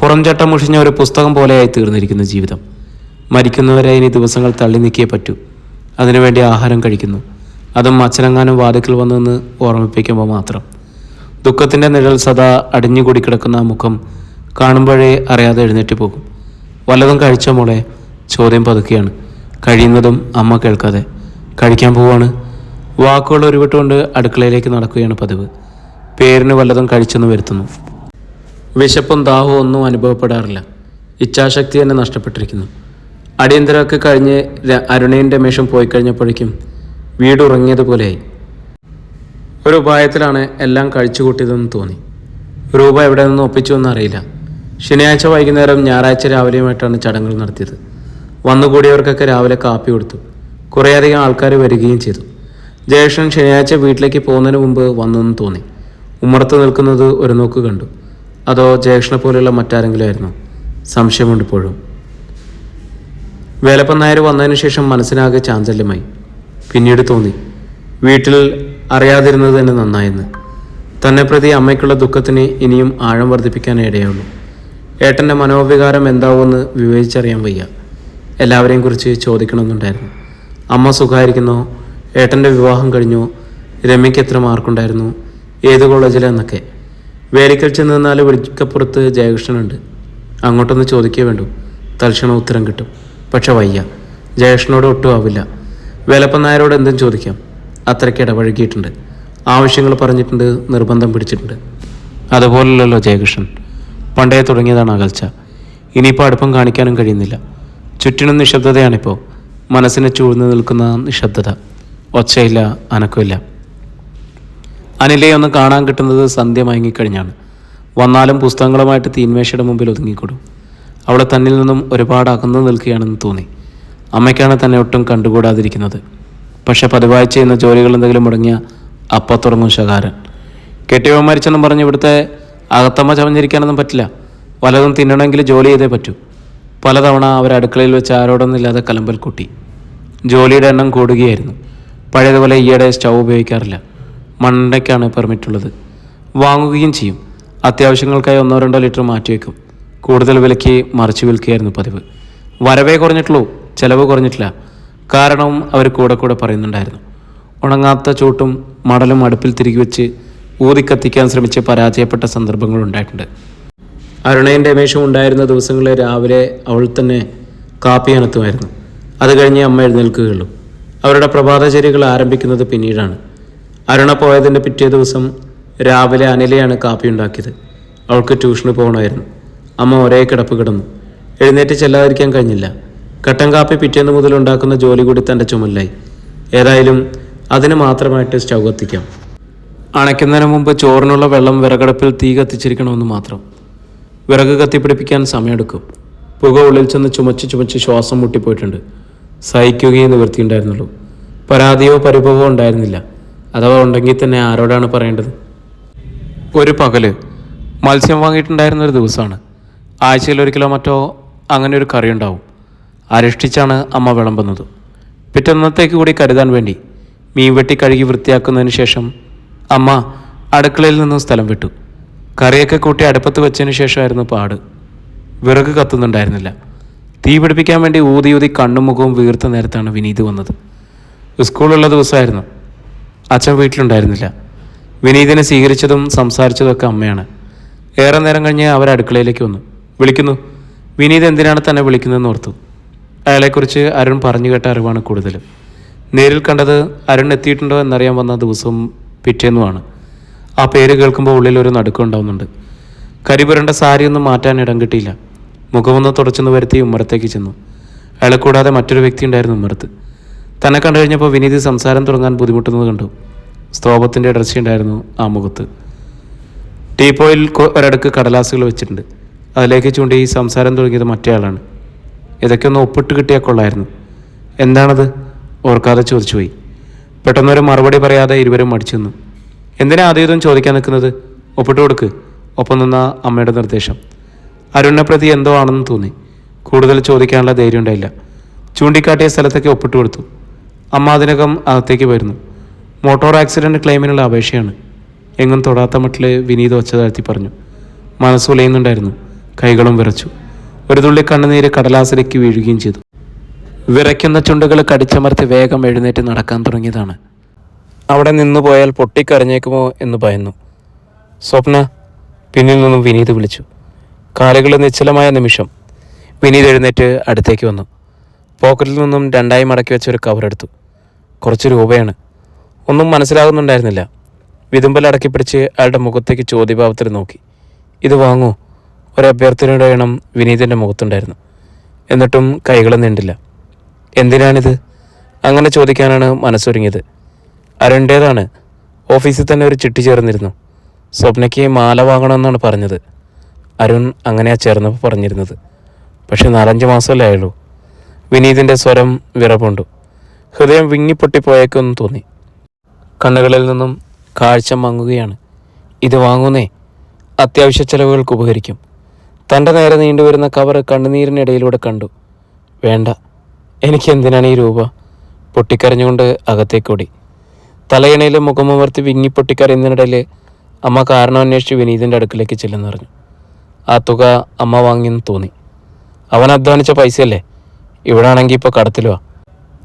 പുറംചട്ടം മുഷിഞ്ഞ ഒരു പുസ്തകം പോലെയായി തീർന്നിരിക്കുന്നു ജീവിതം. മരിക്കുന്നവരെ ഇനി ദിവസങ്ങൾ തള്ളി നീക്കിയേ പറ്റൂ. അതിനുവേണ്ടി ആഹാരം കഴിക്കുന്നു. അതും അച്ഛനങ്ങാനും വാതിക്കൽ വന്നെന്ന് ഓർമ്മിപ്പിക്കുമ്പോൾ മാത്രം. ദുഃഖത്തിന്റെ നിഴൽ സദാ അടിഞ്ഞുകൂടി കിടക്കുന്ന മുഖം കാണുമ്പോഴേ അറിയാതെ എഴുന്നേറ്റ് പോകും. വല്ലതും കഴിച്ച മോളെ? ചോദ്യം പതുക്കിയാണ്. കഴിയുന്നതും അമ്മ കേൾക്കാതെ. കഴിക്കാൻ പോവാണ്. വാക്കുകൾ ഉരുവിട്ടുകൊണ്ട് അടുക്കളയിലേക്ക് നടക്കുകയാണ് പതിവ്. പേരിന് വല്ലതും കഴിച്ചെന്ന് വരുത്തുന്നു. വിശപ്പും ദാഹവും ഒന്നും അനുഭവപ്പെടാറില്ല. ഇച്ഛാശക്തി തന്നെ നഷ്ടപ്പെട്ടിരിക്കുന്നു. അടിയന്തരമൊക്കെ കഴിഞ്ഞ് അരുണയും രമേഷും പോയി കഴിഞ്ഞപ്പോഴേക്കും വീട് ഉറങ്ങിയതുപോലെയായി ഒരു ഉപായത്തിലാണ് എല്ലാം കഴിച്ചു കൂട്ടിയതെന്ന് തോന്നി. രൂപ എവിടെ നിന്ന് ഒപ്പിച്ചു എന്നറിയില്ല ശനിയാഴ്ച വൈകുന്നേരം ഞായറാഴ്ച രാവിലെയുമായിട്ടാണ് ചടങ്ങുകൾ നടത്തിയത്. വന്നുകൂടിയവർക്കൊക്കെ രാവിലെ കാപ്പി കൊടുത്തു. കുറേയധികം ആൾക്കാർ വരികയും ചെയ്തു. ജയേഷൻ ശനിയാഴ്ച വീട്ടിലേക്ക് പോകുന്നതിന് മുമ്പ് വന്നെന്ന് തോന്നി. ഉമ്മറത്ത് നിൽക്കുന്നത് ഒരു നോക്ക് കണ്ടു. അതോ ജയേഷനെ പോലെയുള്ള മറ്റാരെങ്കിലും ആയിരുന്നു? സംശയമുണ്ട് ഇപ്പോഴും. വേലപ്പൻ നായർ വന്നതിന് ശേഷം മനസ്സിനാകെ ചാഞ്ചല്യമായി. പിന്നീട് തോന്നി. വീട്ടിൽ അറിയാതിരുന്നത് തന്നെ നന്നായെന്ന്. തന്നെ പ്രതി അമ്മയ്ക്കുള്ള ദുഃഖത്തിന് ഇനിയും ആഴം വർദ്ധിപ്പിക്കാൻ ഇടയുള്ളൂ ഏട്ടന്റെ മനോവികാരം എന്താവുമെന്ന് വിവേചിച്ചറിയാൻ വയ്യ. എല്ലാവരെയും കുറിച്ച് ചോദിക്കണമെന്നുണ്ടായിരുന്നു. അമ്മ സുഖമായിരിക്കുന്നോ. ഏട്ടന്റെ വിവാഹം കഴിഞ്ഞോ. രമ്യയ്ക്ക് എത്ര മാർക്കുണ്ടായിരുന്നു? ഏത് കോളേജിലെന്നൊക്കെ വേലിക്കൽ ചെന്ന് നിന്നാൽ വിളിക്കപ്പുറത്ത് ജയകൃഷ്ണനുണ്ട്. അങ്ങോട്ടൊന്ന് ചോദിക്കേ വേണ്ടു. തൽക്ഷണം ഉത്തരം കിട്ടും. പക്ഷെ വയ്യ. ജയകൃഷ്ണനോട് ഒട്ടും ആവില്ല. വേലപ്പൻ നായരോട് എന്തും ചോദിക്കാം. അത്രയ്ക്ക് ഇടപഴകിയിട്ടുണ്ട്. ആവശ്യങ്ങൾ പറഞ്ഞിട്ടുണ്ട് നിർബന്ധം പിടിച്ചിട്ടുണ്ട്. അതുപോലല്ലോ ജയകൃഷ്ണൻ. പണ്ടേ തുടങ്ങിയതാണ് അകൽച്ച. ഇനിയിപ്പോൾ അടുപ്പം കാണിക്കാനും കഴിയുന്നില്ല. ചുറ്റിനും നിശബ്ദതയാണിപ്പോൾ മനസ്സിനെ ചൂഴ്ന്നു നിൽക്കുന്ന നിശബ്ദത. ഒച്ചയില്ല അനക്കമില്ല. അനിലയെ ഒന്ന് കാണാൻ കിട്ടുന്നത് സന്ധ്യ മയങ്ങിക്കഴിഞ്ഞാണ്. വന്നാലും പുസ്തകങ്ങളുമായിട്ട് തീന്മേശയുടെ മുമ്പിൽ ഒതുങ്ങിക്കൊടും. അവളെ തന്നിൽ നിന്നും ഒരുപാട് അകന്നു നിൽക്കുകയാണെന്ന് തോന്നി. അമ്മയ്ക്കാണ് തന്നെ ഒട്ടും കണ്ടുകൂടാതിരിക്കുന്നത്. പക്ഷെ പതിവായി ചെയ്യുന്ന ജോലികൾ എന്തെങ്കിലും മുടങ്ങിയ അപ്പ തുടങ്ങും ശകാരൻ. കെട്ടിയവൻ മരിച്ചെന്നും പറഞ്ഞ് ഇവിടുത്തെ അകത്തമ്മ ചമഞ്ഞിരിക്കാനൊന്നും പറ്റില്ല. വലതും തിന്നണമെങ്കിൽ ജോലി ചെയ്തേ പറ്റൂ. പലതവണ അവർ അടുക്കളയിൽ വെച്ച് ആരോടൊന്നുമില്ലാതെ കലമ്പൽ കൂട്ടി. ജോലിയുടെ എണ്ണം കൂടുകയായിരുന്നു. പഴയതുപോലെ ഈയിടെ സ്റ്റൗ ഉപയോഗിക്കാറില്ല. മണ്ണയ്ക്കാണ് പെർമിറ്റ് ഉള്ളത് വാങ്ങുകയും ചെയ്യും. അത്യാവശ്യങ്ങൾക്കായി ഒന്നോ രണ്ടോ ലിറ്റർ മാറ്റി മാറ്റിവെക്കും. കൂടുതൽ വിലയ്ക്ക് മറിച്ച് വിൽക്കുകയായിരുന്നു പതിവ്. വരവേ കുറഞ്ഞിട്ടുള്ളൂ. ചിലവ് കുറഞ്ഞിട്ടില്ല. കാരണവും അവർ കൂടെ കൂടെ പറയുന്നുണ്ടായിരുന്നു. ഉണങ്ങാത്ത ചൂട്ടും മടലും അടുപ്പിൽ തിരികെ വെച്ച് ഊതിക്കത്തിക്കാൻ ശ്രമിച്ച് പരാജയപ്പെട്ട സന്ദർഭങ്ങൾ ഉണ്ടായിട്ടുണ്ട്. അരുണയും രമേശും ഉണ്ടായിരുന്ന ദിവസങ്ങളിൽ രാവിലെ അവൾ തന്നെ കാപ്പി അനത്തുമായിരുന്നു. അത് കഴിഞ്ഞ് അമ്മ എഴുന്നേൽക്കുകയുള്ളൂ. അവരുടെ പ്രഭാതചര്യകൾ ആരംഭിക്കുന്നത് പിന്നീടാണ്. അരുണ പോയതിന്റെ പിറ്റേ ദിവസം രാവിലെ അനിലയാണ് കാപ്പി ഉണ്ടാക്കിയത്. അവൾക്ക് ട്യൂഷന് പോകണമായിരുന്നു. അമ്മ ഒരേ കിടപ്പ് കിടന്നു. എഴുന്നേറ്റ് ചെല്ലാതിരിക്കാൻ കഴിഞ്ഞില്ല. കട്ടൻ കാപ്പി പിറ്റേന്ന് മുതൽ ഉണ്ടാക്കുന്ന ജോലി കൂടി തന്റെ ചുമല്ലായി. ഏതായാലും അതിന് മാത്രമായിട്ട് സ്റ്റൗ കത്തിക്കാം. അണയ്ക്കുന്നതിന് മുമ്പ് ചോറിനുള്ള വെള്ളം വിറകടുപ്പിൽ തീ കത്തിച്ചിരിക്കണമെന്ന് മാത്രം. വിറക് കത്തിപ്പിടിപ്പിക്കാൻ സമയമെടുക്കും. പുക ഉള്ളിൽ ചെന്ന് ചുമച്ച് ചുമച്ച് ശ്വാസം മുട്ടിപ്പോയിട്ടുണ്ട്. സഹിക്കുകയും നിവൃത്തിയുണ്ടായിരുന്നുള്ളൂ. പരാതിയോ പരിഭവമോ ഉണ്ടായിരുന്നില്ല. അഥവാ ഉണ്ടെങ്കിൽ തന്നെ ആരോടാണ് പറയേണ്ടത്? ഒരു പകൽ. മത്സ്യം വാങ്ങിയിട്ടുണ്ടായിരുന്ന ഒരു ദിവസമാണ്. ആഴ്ചയിൽ ഒരു കിലോ മറ്റോ അങ്ങനെ ഒരു കറി ഉണ്ടാവും അരിഷ്ടിച്ചാണ് അമ്മ വിളമ്പുന്നത്. പിറ്റന്നത്തേക്ക് കൂടി കരുതാൻ വേണ്ടി മീൻ വെട്ടി കഴുകി വൃത്തിയാക്കുന്നതിന് ശേഷം അമ്മ അടുക്കളയിൽ നിന്നും സ്ഥലം വിട്ടു. കറിയൊക്കെ കൂട്ടി അടുപ്പത്ത് വെച്ചതിന് ശേഷമായിരുന്നു പാട്. വിറക് കത്തുന്നുണ്ടായിരുന്നില്ല. തീ പിടിപ്പിക്കാൻ വേണ്ടി ഊതി ഊതി കണ്ണും മുഖവും വീർത്ത നേരത്താണ് വിനീത് വന്നത്. സ്കൂളുള്ള ദിവസമായിരുന്നു. അച്ഛൻ വീട്ടിലുണ്ടായിരുന്നില്ല. വിനീതിനെ സ്വീകരിച്ചതും സംസാരിച്ചതും ഒക്കെ അമ്മയാണ്. ഏറെ നേരം കഴിഞ്ഞ് അവർ അടുക്കളയിലേക്ക് വന്നു. വിളിക്കുന്നു. വിനീത് എന്തിനാണ് തന്നെ വിളിക്കുന്നതെന്ന് ഓർത്തു. അയാളെക്കുറിച്ച് അരുൺ പറഞ്ഞു കേട്ട അറിവാണ് കൂടുതൽ. നേരിൽ കണ്ടത് അരുൺ എത്തിയിട്ടുണ്ടോ എന്നറിയാൻ വന്ന ദിവസം പിറ്റേന്നുമാണ്. ആ പേര് കേൾക്കുമ്പോൾ ഉള്ളിൽ ഒരു നടുക്കം ഉണ്ടാവുന്നുണ്ട്. കരിപുരണ്ട സാരിയൊന്നും മാറ്റാൻ ഇടം കിട്ടിയില്ല. മുഖമൊന്ന് തുടച്ചെന്ന് വരുത്തി ഉമ്മറത്തേക്ക് ചെന്നു. അയാളെ കൂടാതെ മറ്റൊരു വ്യക്തി ഉണ്ടായിരുന്നു ഉമ്മറത്ത്. തന്നെ കണ്ടു കഴിഞ്ഞപ്പോൾ വിനീതി സംസാരം തുടങ്ങാൻ ബുദ്ധിമുട്ടുന്നത് കണ്ടു. സ്തോപത്തിന്റെ ഇടർച്ചയുണ്ടായിരുന്നു ആ മുഖത്ത്. ടീപ്പോയിൽ ഒരടുക്ക് കടലാസുകൾ വെച്ചിട്ടുണ്ട്. അതിലേക്ക് ചൂണ്ടി സംസാരം തുടങ്ങിയത് മറ്റേയാളാണ് ഇതൊക്കെ ഒന്ന് ഒപ്പിട്ട് കിട്ടിയാൽ കൊള്ളായിരുന്നു. എന്താണത്? ഓർക്കാതെ ചോദിച്ചു പോയി. പെട്ടെന്നൊരു മറുപടി പറയാതെ ഇരുവരും മടിച്ചു നിന്നു. എന്തിനാ ഇതും ചോദിക്കാൻ നിൽക്കുന്നത്? ഒപ്പിട്ട് കൊടുക്ക്. ഒപ്പം നിന്ന അമ്മയുടെ നിർദ്ദേശം. അരുണിനെ പ്രതി എന്തോ ആണെന്ന് തോന്നി. കൂടുതൽ ചോദിക്കാനുള്ള ധൈര്യം ഉണ്ടായില്ല. ചൂണ്ടിക്കാട്ടിയ സ്ഥലത്തൊക്കെ ഒപ്പിട്ട് കൊടുത്തു. അമ്മ അതിനകം അകത്തേക്ക് വരുന്നു മോട്ടോർ ആക്സിഡന്റ് ക്ലെയിമിനുള്ള അപേക്ഷയാണ്. എങ്ങും തൊടാത്ത മട്ടിൽ വിനീത് ഒച്ച താഴ്ത്തി പറഞ്ഞു മനസ്സുലയുന്നുണ്ടായിരുന്നു കൈകളും വിറച്ചു. ഒരു തുള്ളി കണ്ണുനീര് കടലാസിലേക്ക് വീഴുകയും ചെയ്തു. വിറയ്ക്കുന്ന ചുണ്ടുകൾ കടിച്ചമർത്തി വേഗം എഴുന്നേറ്റ് നടക്കാൻ തുടങ്ങിയതാണ്. അവിടെ നിന്നു പോയാൽ പൊട്ടിക്കരഞ്ഞേക്കുമോ എന്ന് ഭയന്നു. സ്വപ്ന പിന്നിൽ നിന്നും വിനീത് വിളിച്ചു. കാലുകൾ നിശ്ചലമായ നിമിഷം വിനീത് എഴുന്നേറ്റ് അടുത്തേക്ക് വന്നു. പോക്കറ്റിൽ നിന്നും രണ്ടായി മടക്കി വെച്ച ഒരു കവറെടുത്തു കുറച്ച് രൂപയാണ്. ഒന്നും മനസ്സിലാകുന്നുണ്ടായിരുന്നില്ല. വിതുമ്പൽ അടക്കി പിടിച്ച് അയാളുടെ മുഖത്തേക്ക് ചോദ്യഭാവത്തിൽ നോക്കി. ഇത് വാങ്ങൂ. ഒരു അഭ്യർത്ഥനയുടെ എണ്ണം വിനീതിന്റെ മുഖത്തുണ്ടായിരുന്നു. എന്നിട്ടും കൈകൾ നീണ്ടില്ല. എന്തിനാണിത്? അങ്ങനെ ചോദിക്കാനാണ് മനസ്സൊരുങ്ങിയത്. അരുണിന്റേതാണ് ഓഫീസിൽ തന്നെ ഒരു ചിട്ടി ചേർന്നിരുന്നു. സ്വപ്നയ്ക്ക് മാല വാങ്ങണമെന്നാണ് പറഞ്ഞത്. അരുൺ അങ്ങനെയാ ചേർന്നപ്പോൾ പറഞ്ഞിരുന്നത്. പക്ഷെ നാലഞ്ച് മാസമല്ലേ ആയുള്ളൂ. വിനീതിന്റെ സ്വരം വിറപുണ്ടു ഹൃദയം വിങ്ങിപ്പൊട്ടിപ്പോയേക്കൊന്നും തോന്നി. കണ്ണുകളിൽ നിന്നും കാഴ്ച മങ്ങുകയാണ്. ഇത് വാങ്ങുന്നേ അത്യാവശ്യ ചെലവുകൾക്ക് ഉപകരിക്കും. തന്റെ നേരെ നീണ്ടുവരുന്ന കവർ കണ്ണുനീരിനിടയിലൂടെ കണ്ടു. വേണ്ട എനിക്ക് എന്തിനാണ് ഈ രൂപ? പൊട്ടിക്കരഞ്ഞുകൊണ്ട് അകത്തേക്കോടി. തലയിണയിൽ മുഖമുമർത്തി വിങ്ങി പൊട്ടിക്കരയുന്നതിനിടയിൽ അമ്മ കാരണം അന്വേഷിച്ച് വിനീതിന്റെ അടുക്കിലേക്ക് ചെല്ലുന്നറിഞ്ഞു. ആ തുക അമ്മ വാങ്ങിയെന്ന് തോന്നി. അവൻ അധ്വാനിച്ച പൈസയല്ലേ? ഇവിടെ ആണെങ്കിൽ ഇപ്പോൾ കടത്തിലുവാ.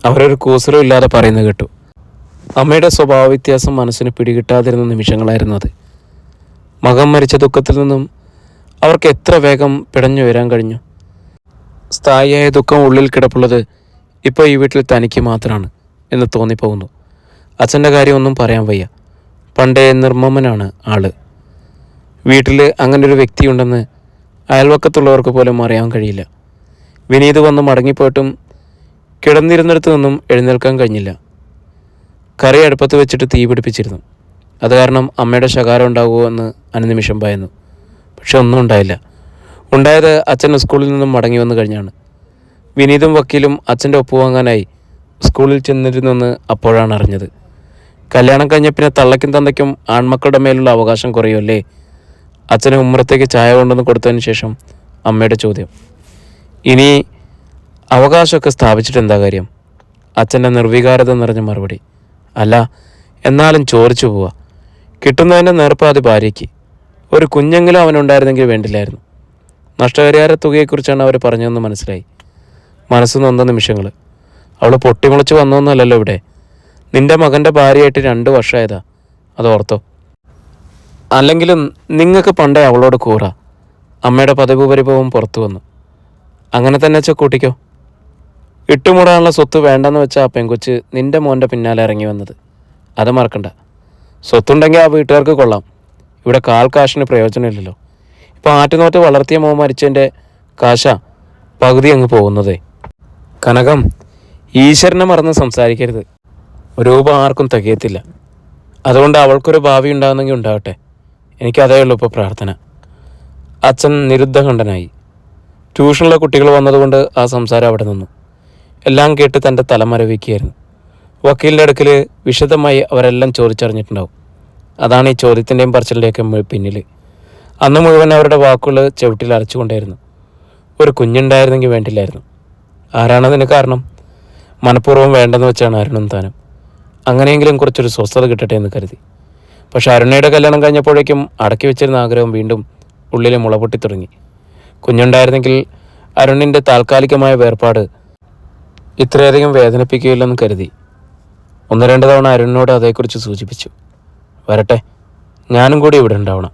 അവരൊരു കൂസലും ഇല്ലാതെ പറയുന്നത് കേട്ടു. അമ്മയുടെ സ്വഭാവ വ്യത്യാസം മനസ്സിന് പിടികിട്ടാതിരുന്ന നിമിഷങ്ങളായിരുന്നു അത്. മകം മരിച്ച ദുഃഖത്തിൽ നിന്നും അവർക്ക് എത്ര വേഗം പിടഞ്ഞു വരാൻ കഴിഞ്ഞു? സ്ഥായിയായ ദുഃഖം ഉള്ളിൽ കിടപ്പുള്ളത് ഇപ്പോൾ ഈ വീട്ടിൽ തനിക്ക് മാത്രമാണ് എന്ന് തോന്നിപ്പോകുന്നു. അച്ഛന്റെ കാര്യമൊന്നും പറയാൻ വയ്യ. പണ്ടേ നിർമ്മമനാണ് ആൾ. വീട്ടിൽ അങ്ങനെ അങ്ങനൊരു വ്യക്തിയുണ്ടെന്ന് അയൽവക്കത്തുള്ളവർക്ക് പോലും അറിയാൻ കഴിയില്ല. വിനീത് വന്ന് മടങ്ങിപ്പോയിട്ടും കിടന്നിരുന്നിടത്തു നിന്നും എഴുന്നേൽക്കാൻ കഴിഞ്ഞില്ല. കറി അടുപ്പത്ത് വെച്ചിട്ട് തീ പിടിപ്പിച്ചിരുന്നു അത് കാരണം അമ്മയുടെ ശകാരം ഉണ്ടാകുമോ എന്ന് അനുനിമിഷം ഭയന്നു. പക്ഷെ ഒന്നും ഉണ്ടായില്ല. ഉണ്ടായത് അച്ഛൻ സ്കൂളിൽ നിന്നും മടങ്ങി വന്നു കഴിഞ്ഞാണ്. വിനീതും വക്കീലും അച്ഛന്റെ ഒപ്പ് വാങ്ങാനായി സ്കൂളിൽ ചെന്നിരുന്നെന്ന് അപ്പോഴാണ് അറിഞ്ഞത്. കല്യാണം കഴിഞ്ഞ പിന്നെ തള്ളയ്ക്കും തന്തയ്ക്കും ആൺമക്കളുടെ മേലുള്ള അവകാശം കുറയുമല്ലേ? അച്ഛനെ ഉമ്മറത്തേക്ക് ചായ കൊണ്ടുവന്ന് കൊടുത്തതിന് ശേഷം അമ്മയുടെ ചോദ്യം. ഇനി അവകാശമൊക്കെ സ്ഥാപിച്ചിട്ട് എന്താ കാര്യം? അച്ഛന്റെ നിർവികാരത നിറഞ്ഞ മറുപടി. അല്ല എന്നാലും ചോദിച്ചു പോവാ. കിട്ടുന്നതിന്റെ നേർപ്പാതി ഭാര്യയ്ക്ക്. ഒരു കുഞ്ഞെങ്കിലും അവനുണ്ടായിരുന്നെങ്കിൽ വേണ്ടില്ലായിരുന്നു. നഷ്ടപരിഹാര തുകയെക്കുറിച്ചാണ് അവർ പറഞ്ഞതെന്ന് മനസ്സിലായി. മനസ്സ് നൊന്ന നിമിഷങ്ങൾ അവൾ പൊട്ടിമുളച്ച് വന്നൊന്നുമല്ലല്ലോ ഇവിടെ. നിന്റെ മകന്റെ ഭാര്യയായിട്ട് രണ്ട് വർഷമായതാ. അത് ഓർത്തോ. അല്ലെങ്കിലും നിങ്ങൾക്ക് പണ്ടേ അവളോട് കൂറ. അമ്മയുടെ പതിവ് പരിഭവം പുറത്തു വന്നു. അങ്ങനെ തന്നെ വെച്ചാൽ കൂട്ടിക്കോ. ഇട്ടുമൂടാനുള്ള സ്വത്ത് വേണ്ടെന്ന് വെച്ചാൽ ആ പെങ്കൊച്ച് നിന്റെ മോന്റെ പിന്നാലെ ഇറങ്ങി വന്നത്. അത് മറക്കണ്ട. സ്വത്തുണ്ടെങ്കിൽ ആ വീട്ടുകാർക്ക് കൊള്ളാം. ഇവിടെ കാൽ കാശിന് പ്രയോജനമില്ലല്ലോ. ഇപ്പോൾ ആറ്റുനോറ്റ് വളർത്തിയ മോ മരിച്ചതിന്റെ കാശ പകുതി അങ്ങ് പോകുന്നതേ. കനകം ഈശ്വരനെ മറന്ന് സംസാരിക്കരുത്. രൂപ ആർക്കും തികയത്തില്ല. അതുകൊണ്ട് അവൾക്കൊരു ഭാവി ഉണ്ടാകുന്നെങ്കിൽ ഉണ്ടാവട്ടെ. എനിക്കതേ ഉള്ളൂ ഇപ്പോൾ പ്രാർത്ഥന. അച്ഛൻ നിരുദ്ധകണ്ഠനായി. ട്യൂഷനിലെ കുട്ടികൾ വന്നതുകൊണ്ട് ആ സംസാരം അവിടെ നിന്നു. എല്ലാം കേട്ട് തന്റെ തലമരവിക്കുകയായിരുന്നു വക്കീലിന്റെ അടുക്കൽ വിശദമായി അവരെല്ലാം ചോദിച്ചറിഞ്ഞിട്ടുണ്ടാവും. അതാണ് ഈ ചോദ്യത്തിന്റെയും പറച്ചിലിന്റെയൊക്കെ പിന്നിൽ അന്ന് മുഴുവൻ അവരുടെ വാക്കുകൾ ചവിട്ടിൽ അരച്ചുകൊണ്ടായിരുന്നു. ഒരു കുഞ്ഞുണ്ടായിരുന്നെങ്കിൽ വേണ്ടില്ലായിരുന്നു. ആരാണതിന് കാരണം? മനഃപൂർവം വേണ്ടെന്ന് വെച്ചാണ് അരുണും താനും. അങ്ങനെയെങ്കിലും കുറച്ചൊരു സ്വസ്ഥത കിട്ടട്ടെ എന്ന് കരുതി. പക്ഷെ അരുണയുടെ കല്യാണം കഴിഞ്ഞപ്പോഴേക്കും അടക്കി വെച്ചിരുന്ന ആഗ്രഹം വീണ്ടും ഉള്ളിൽ മുളപൊട്ടി തുടങ്ങി. കുഞ്ഞുണ്ടായിരുന്നെങ്കിൽ അരുണിന്റെ താൽക്കാലികമായ വേർപാട് ഇത്രയധികം വേദനിപ്പിക്കുകയില്ലെന്ന് കരുതി. ഒന്ന് രണ്ട് തവണ അരുണിനോട് അതേക്കുറിച്ച് സൂചിപ്പിച്ചു. വരട്ടെ. ഞാനും കൂടി ഇവിടെ ഉണ്ടാവണം.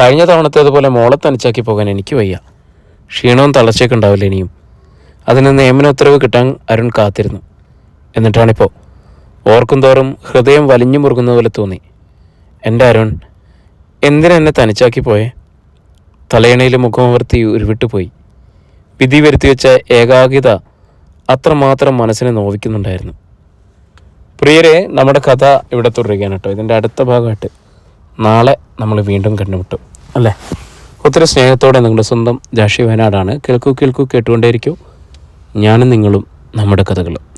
കഴിഞ്ഞ തവണത്തേതുപോലെ മോളെ തനിച്ചാക്കി പോകാൻ എനിക്ക് വയ്യ. ക്ഷീണവും തളർച്ചയൊക്കെ ഉണ്ടാവില്ല ഇനിയും. അതിന് നിയമന ഉത്തരവ് കിട്ടാൻ അരുൺ കാത്തിരുന്നു. എന്നിട്ടാണിപ്പോൾ ഓർക്കും തോറും ഹൃദയം വലിഞ്ഞു മുറുകുന്ന പോലെ തോന്നി. എന്റെ അരുൺ എന്തിനെന്നെ തനിച്ചാക്കി പോയേ? തലയണയിൽ മുഖമവർത്തി ഉരുവിട്ടു പോയി. വിധി വരുത്തി വെച്ച ഏകാഗ്രത അത്രമാത്രം മനസ്സിനെ നോവിക്കുന്നുണ്ടായിരുന്നു. പ്രിയരെ നമ്മുടെ കഥ ഇവിടെ തുടരുകയാണ് കേട്ടോ. ഇതിന്റെ അടുത്ത ഭാഗമായിട്ട് നാളെ നമ്മൾ വീണ്ടും കണ്ടുമുട്ടും അല്ലേ? ഒത്തിരി സ്നേഹത്തോടെ നിങ്ങളുടെ സ്വന്തം ജാഷി വയനാടാണ്. കേൾക്കൂ കേൾക്കൂ കേട്ടുകൊണ്ടേയിരിക്കൂ. ഞാനും നിങ്ങളും നമ്മുടെ കഥകളും.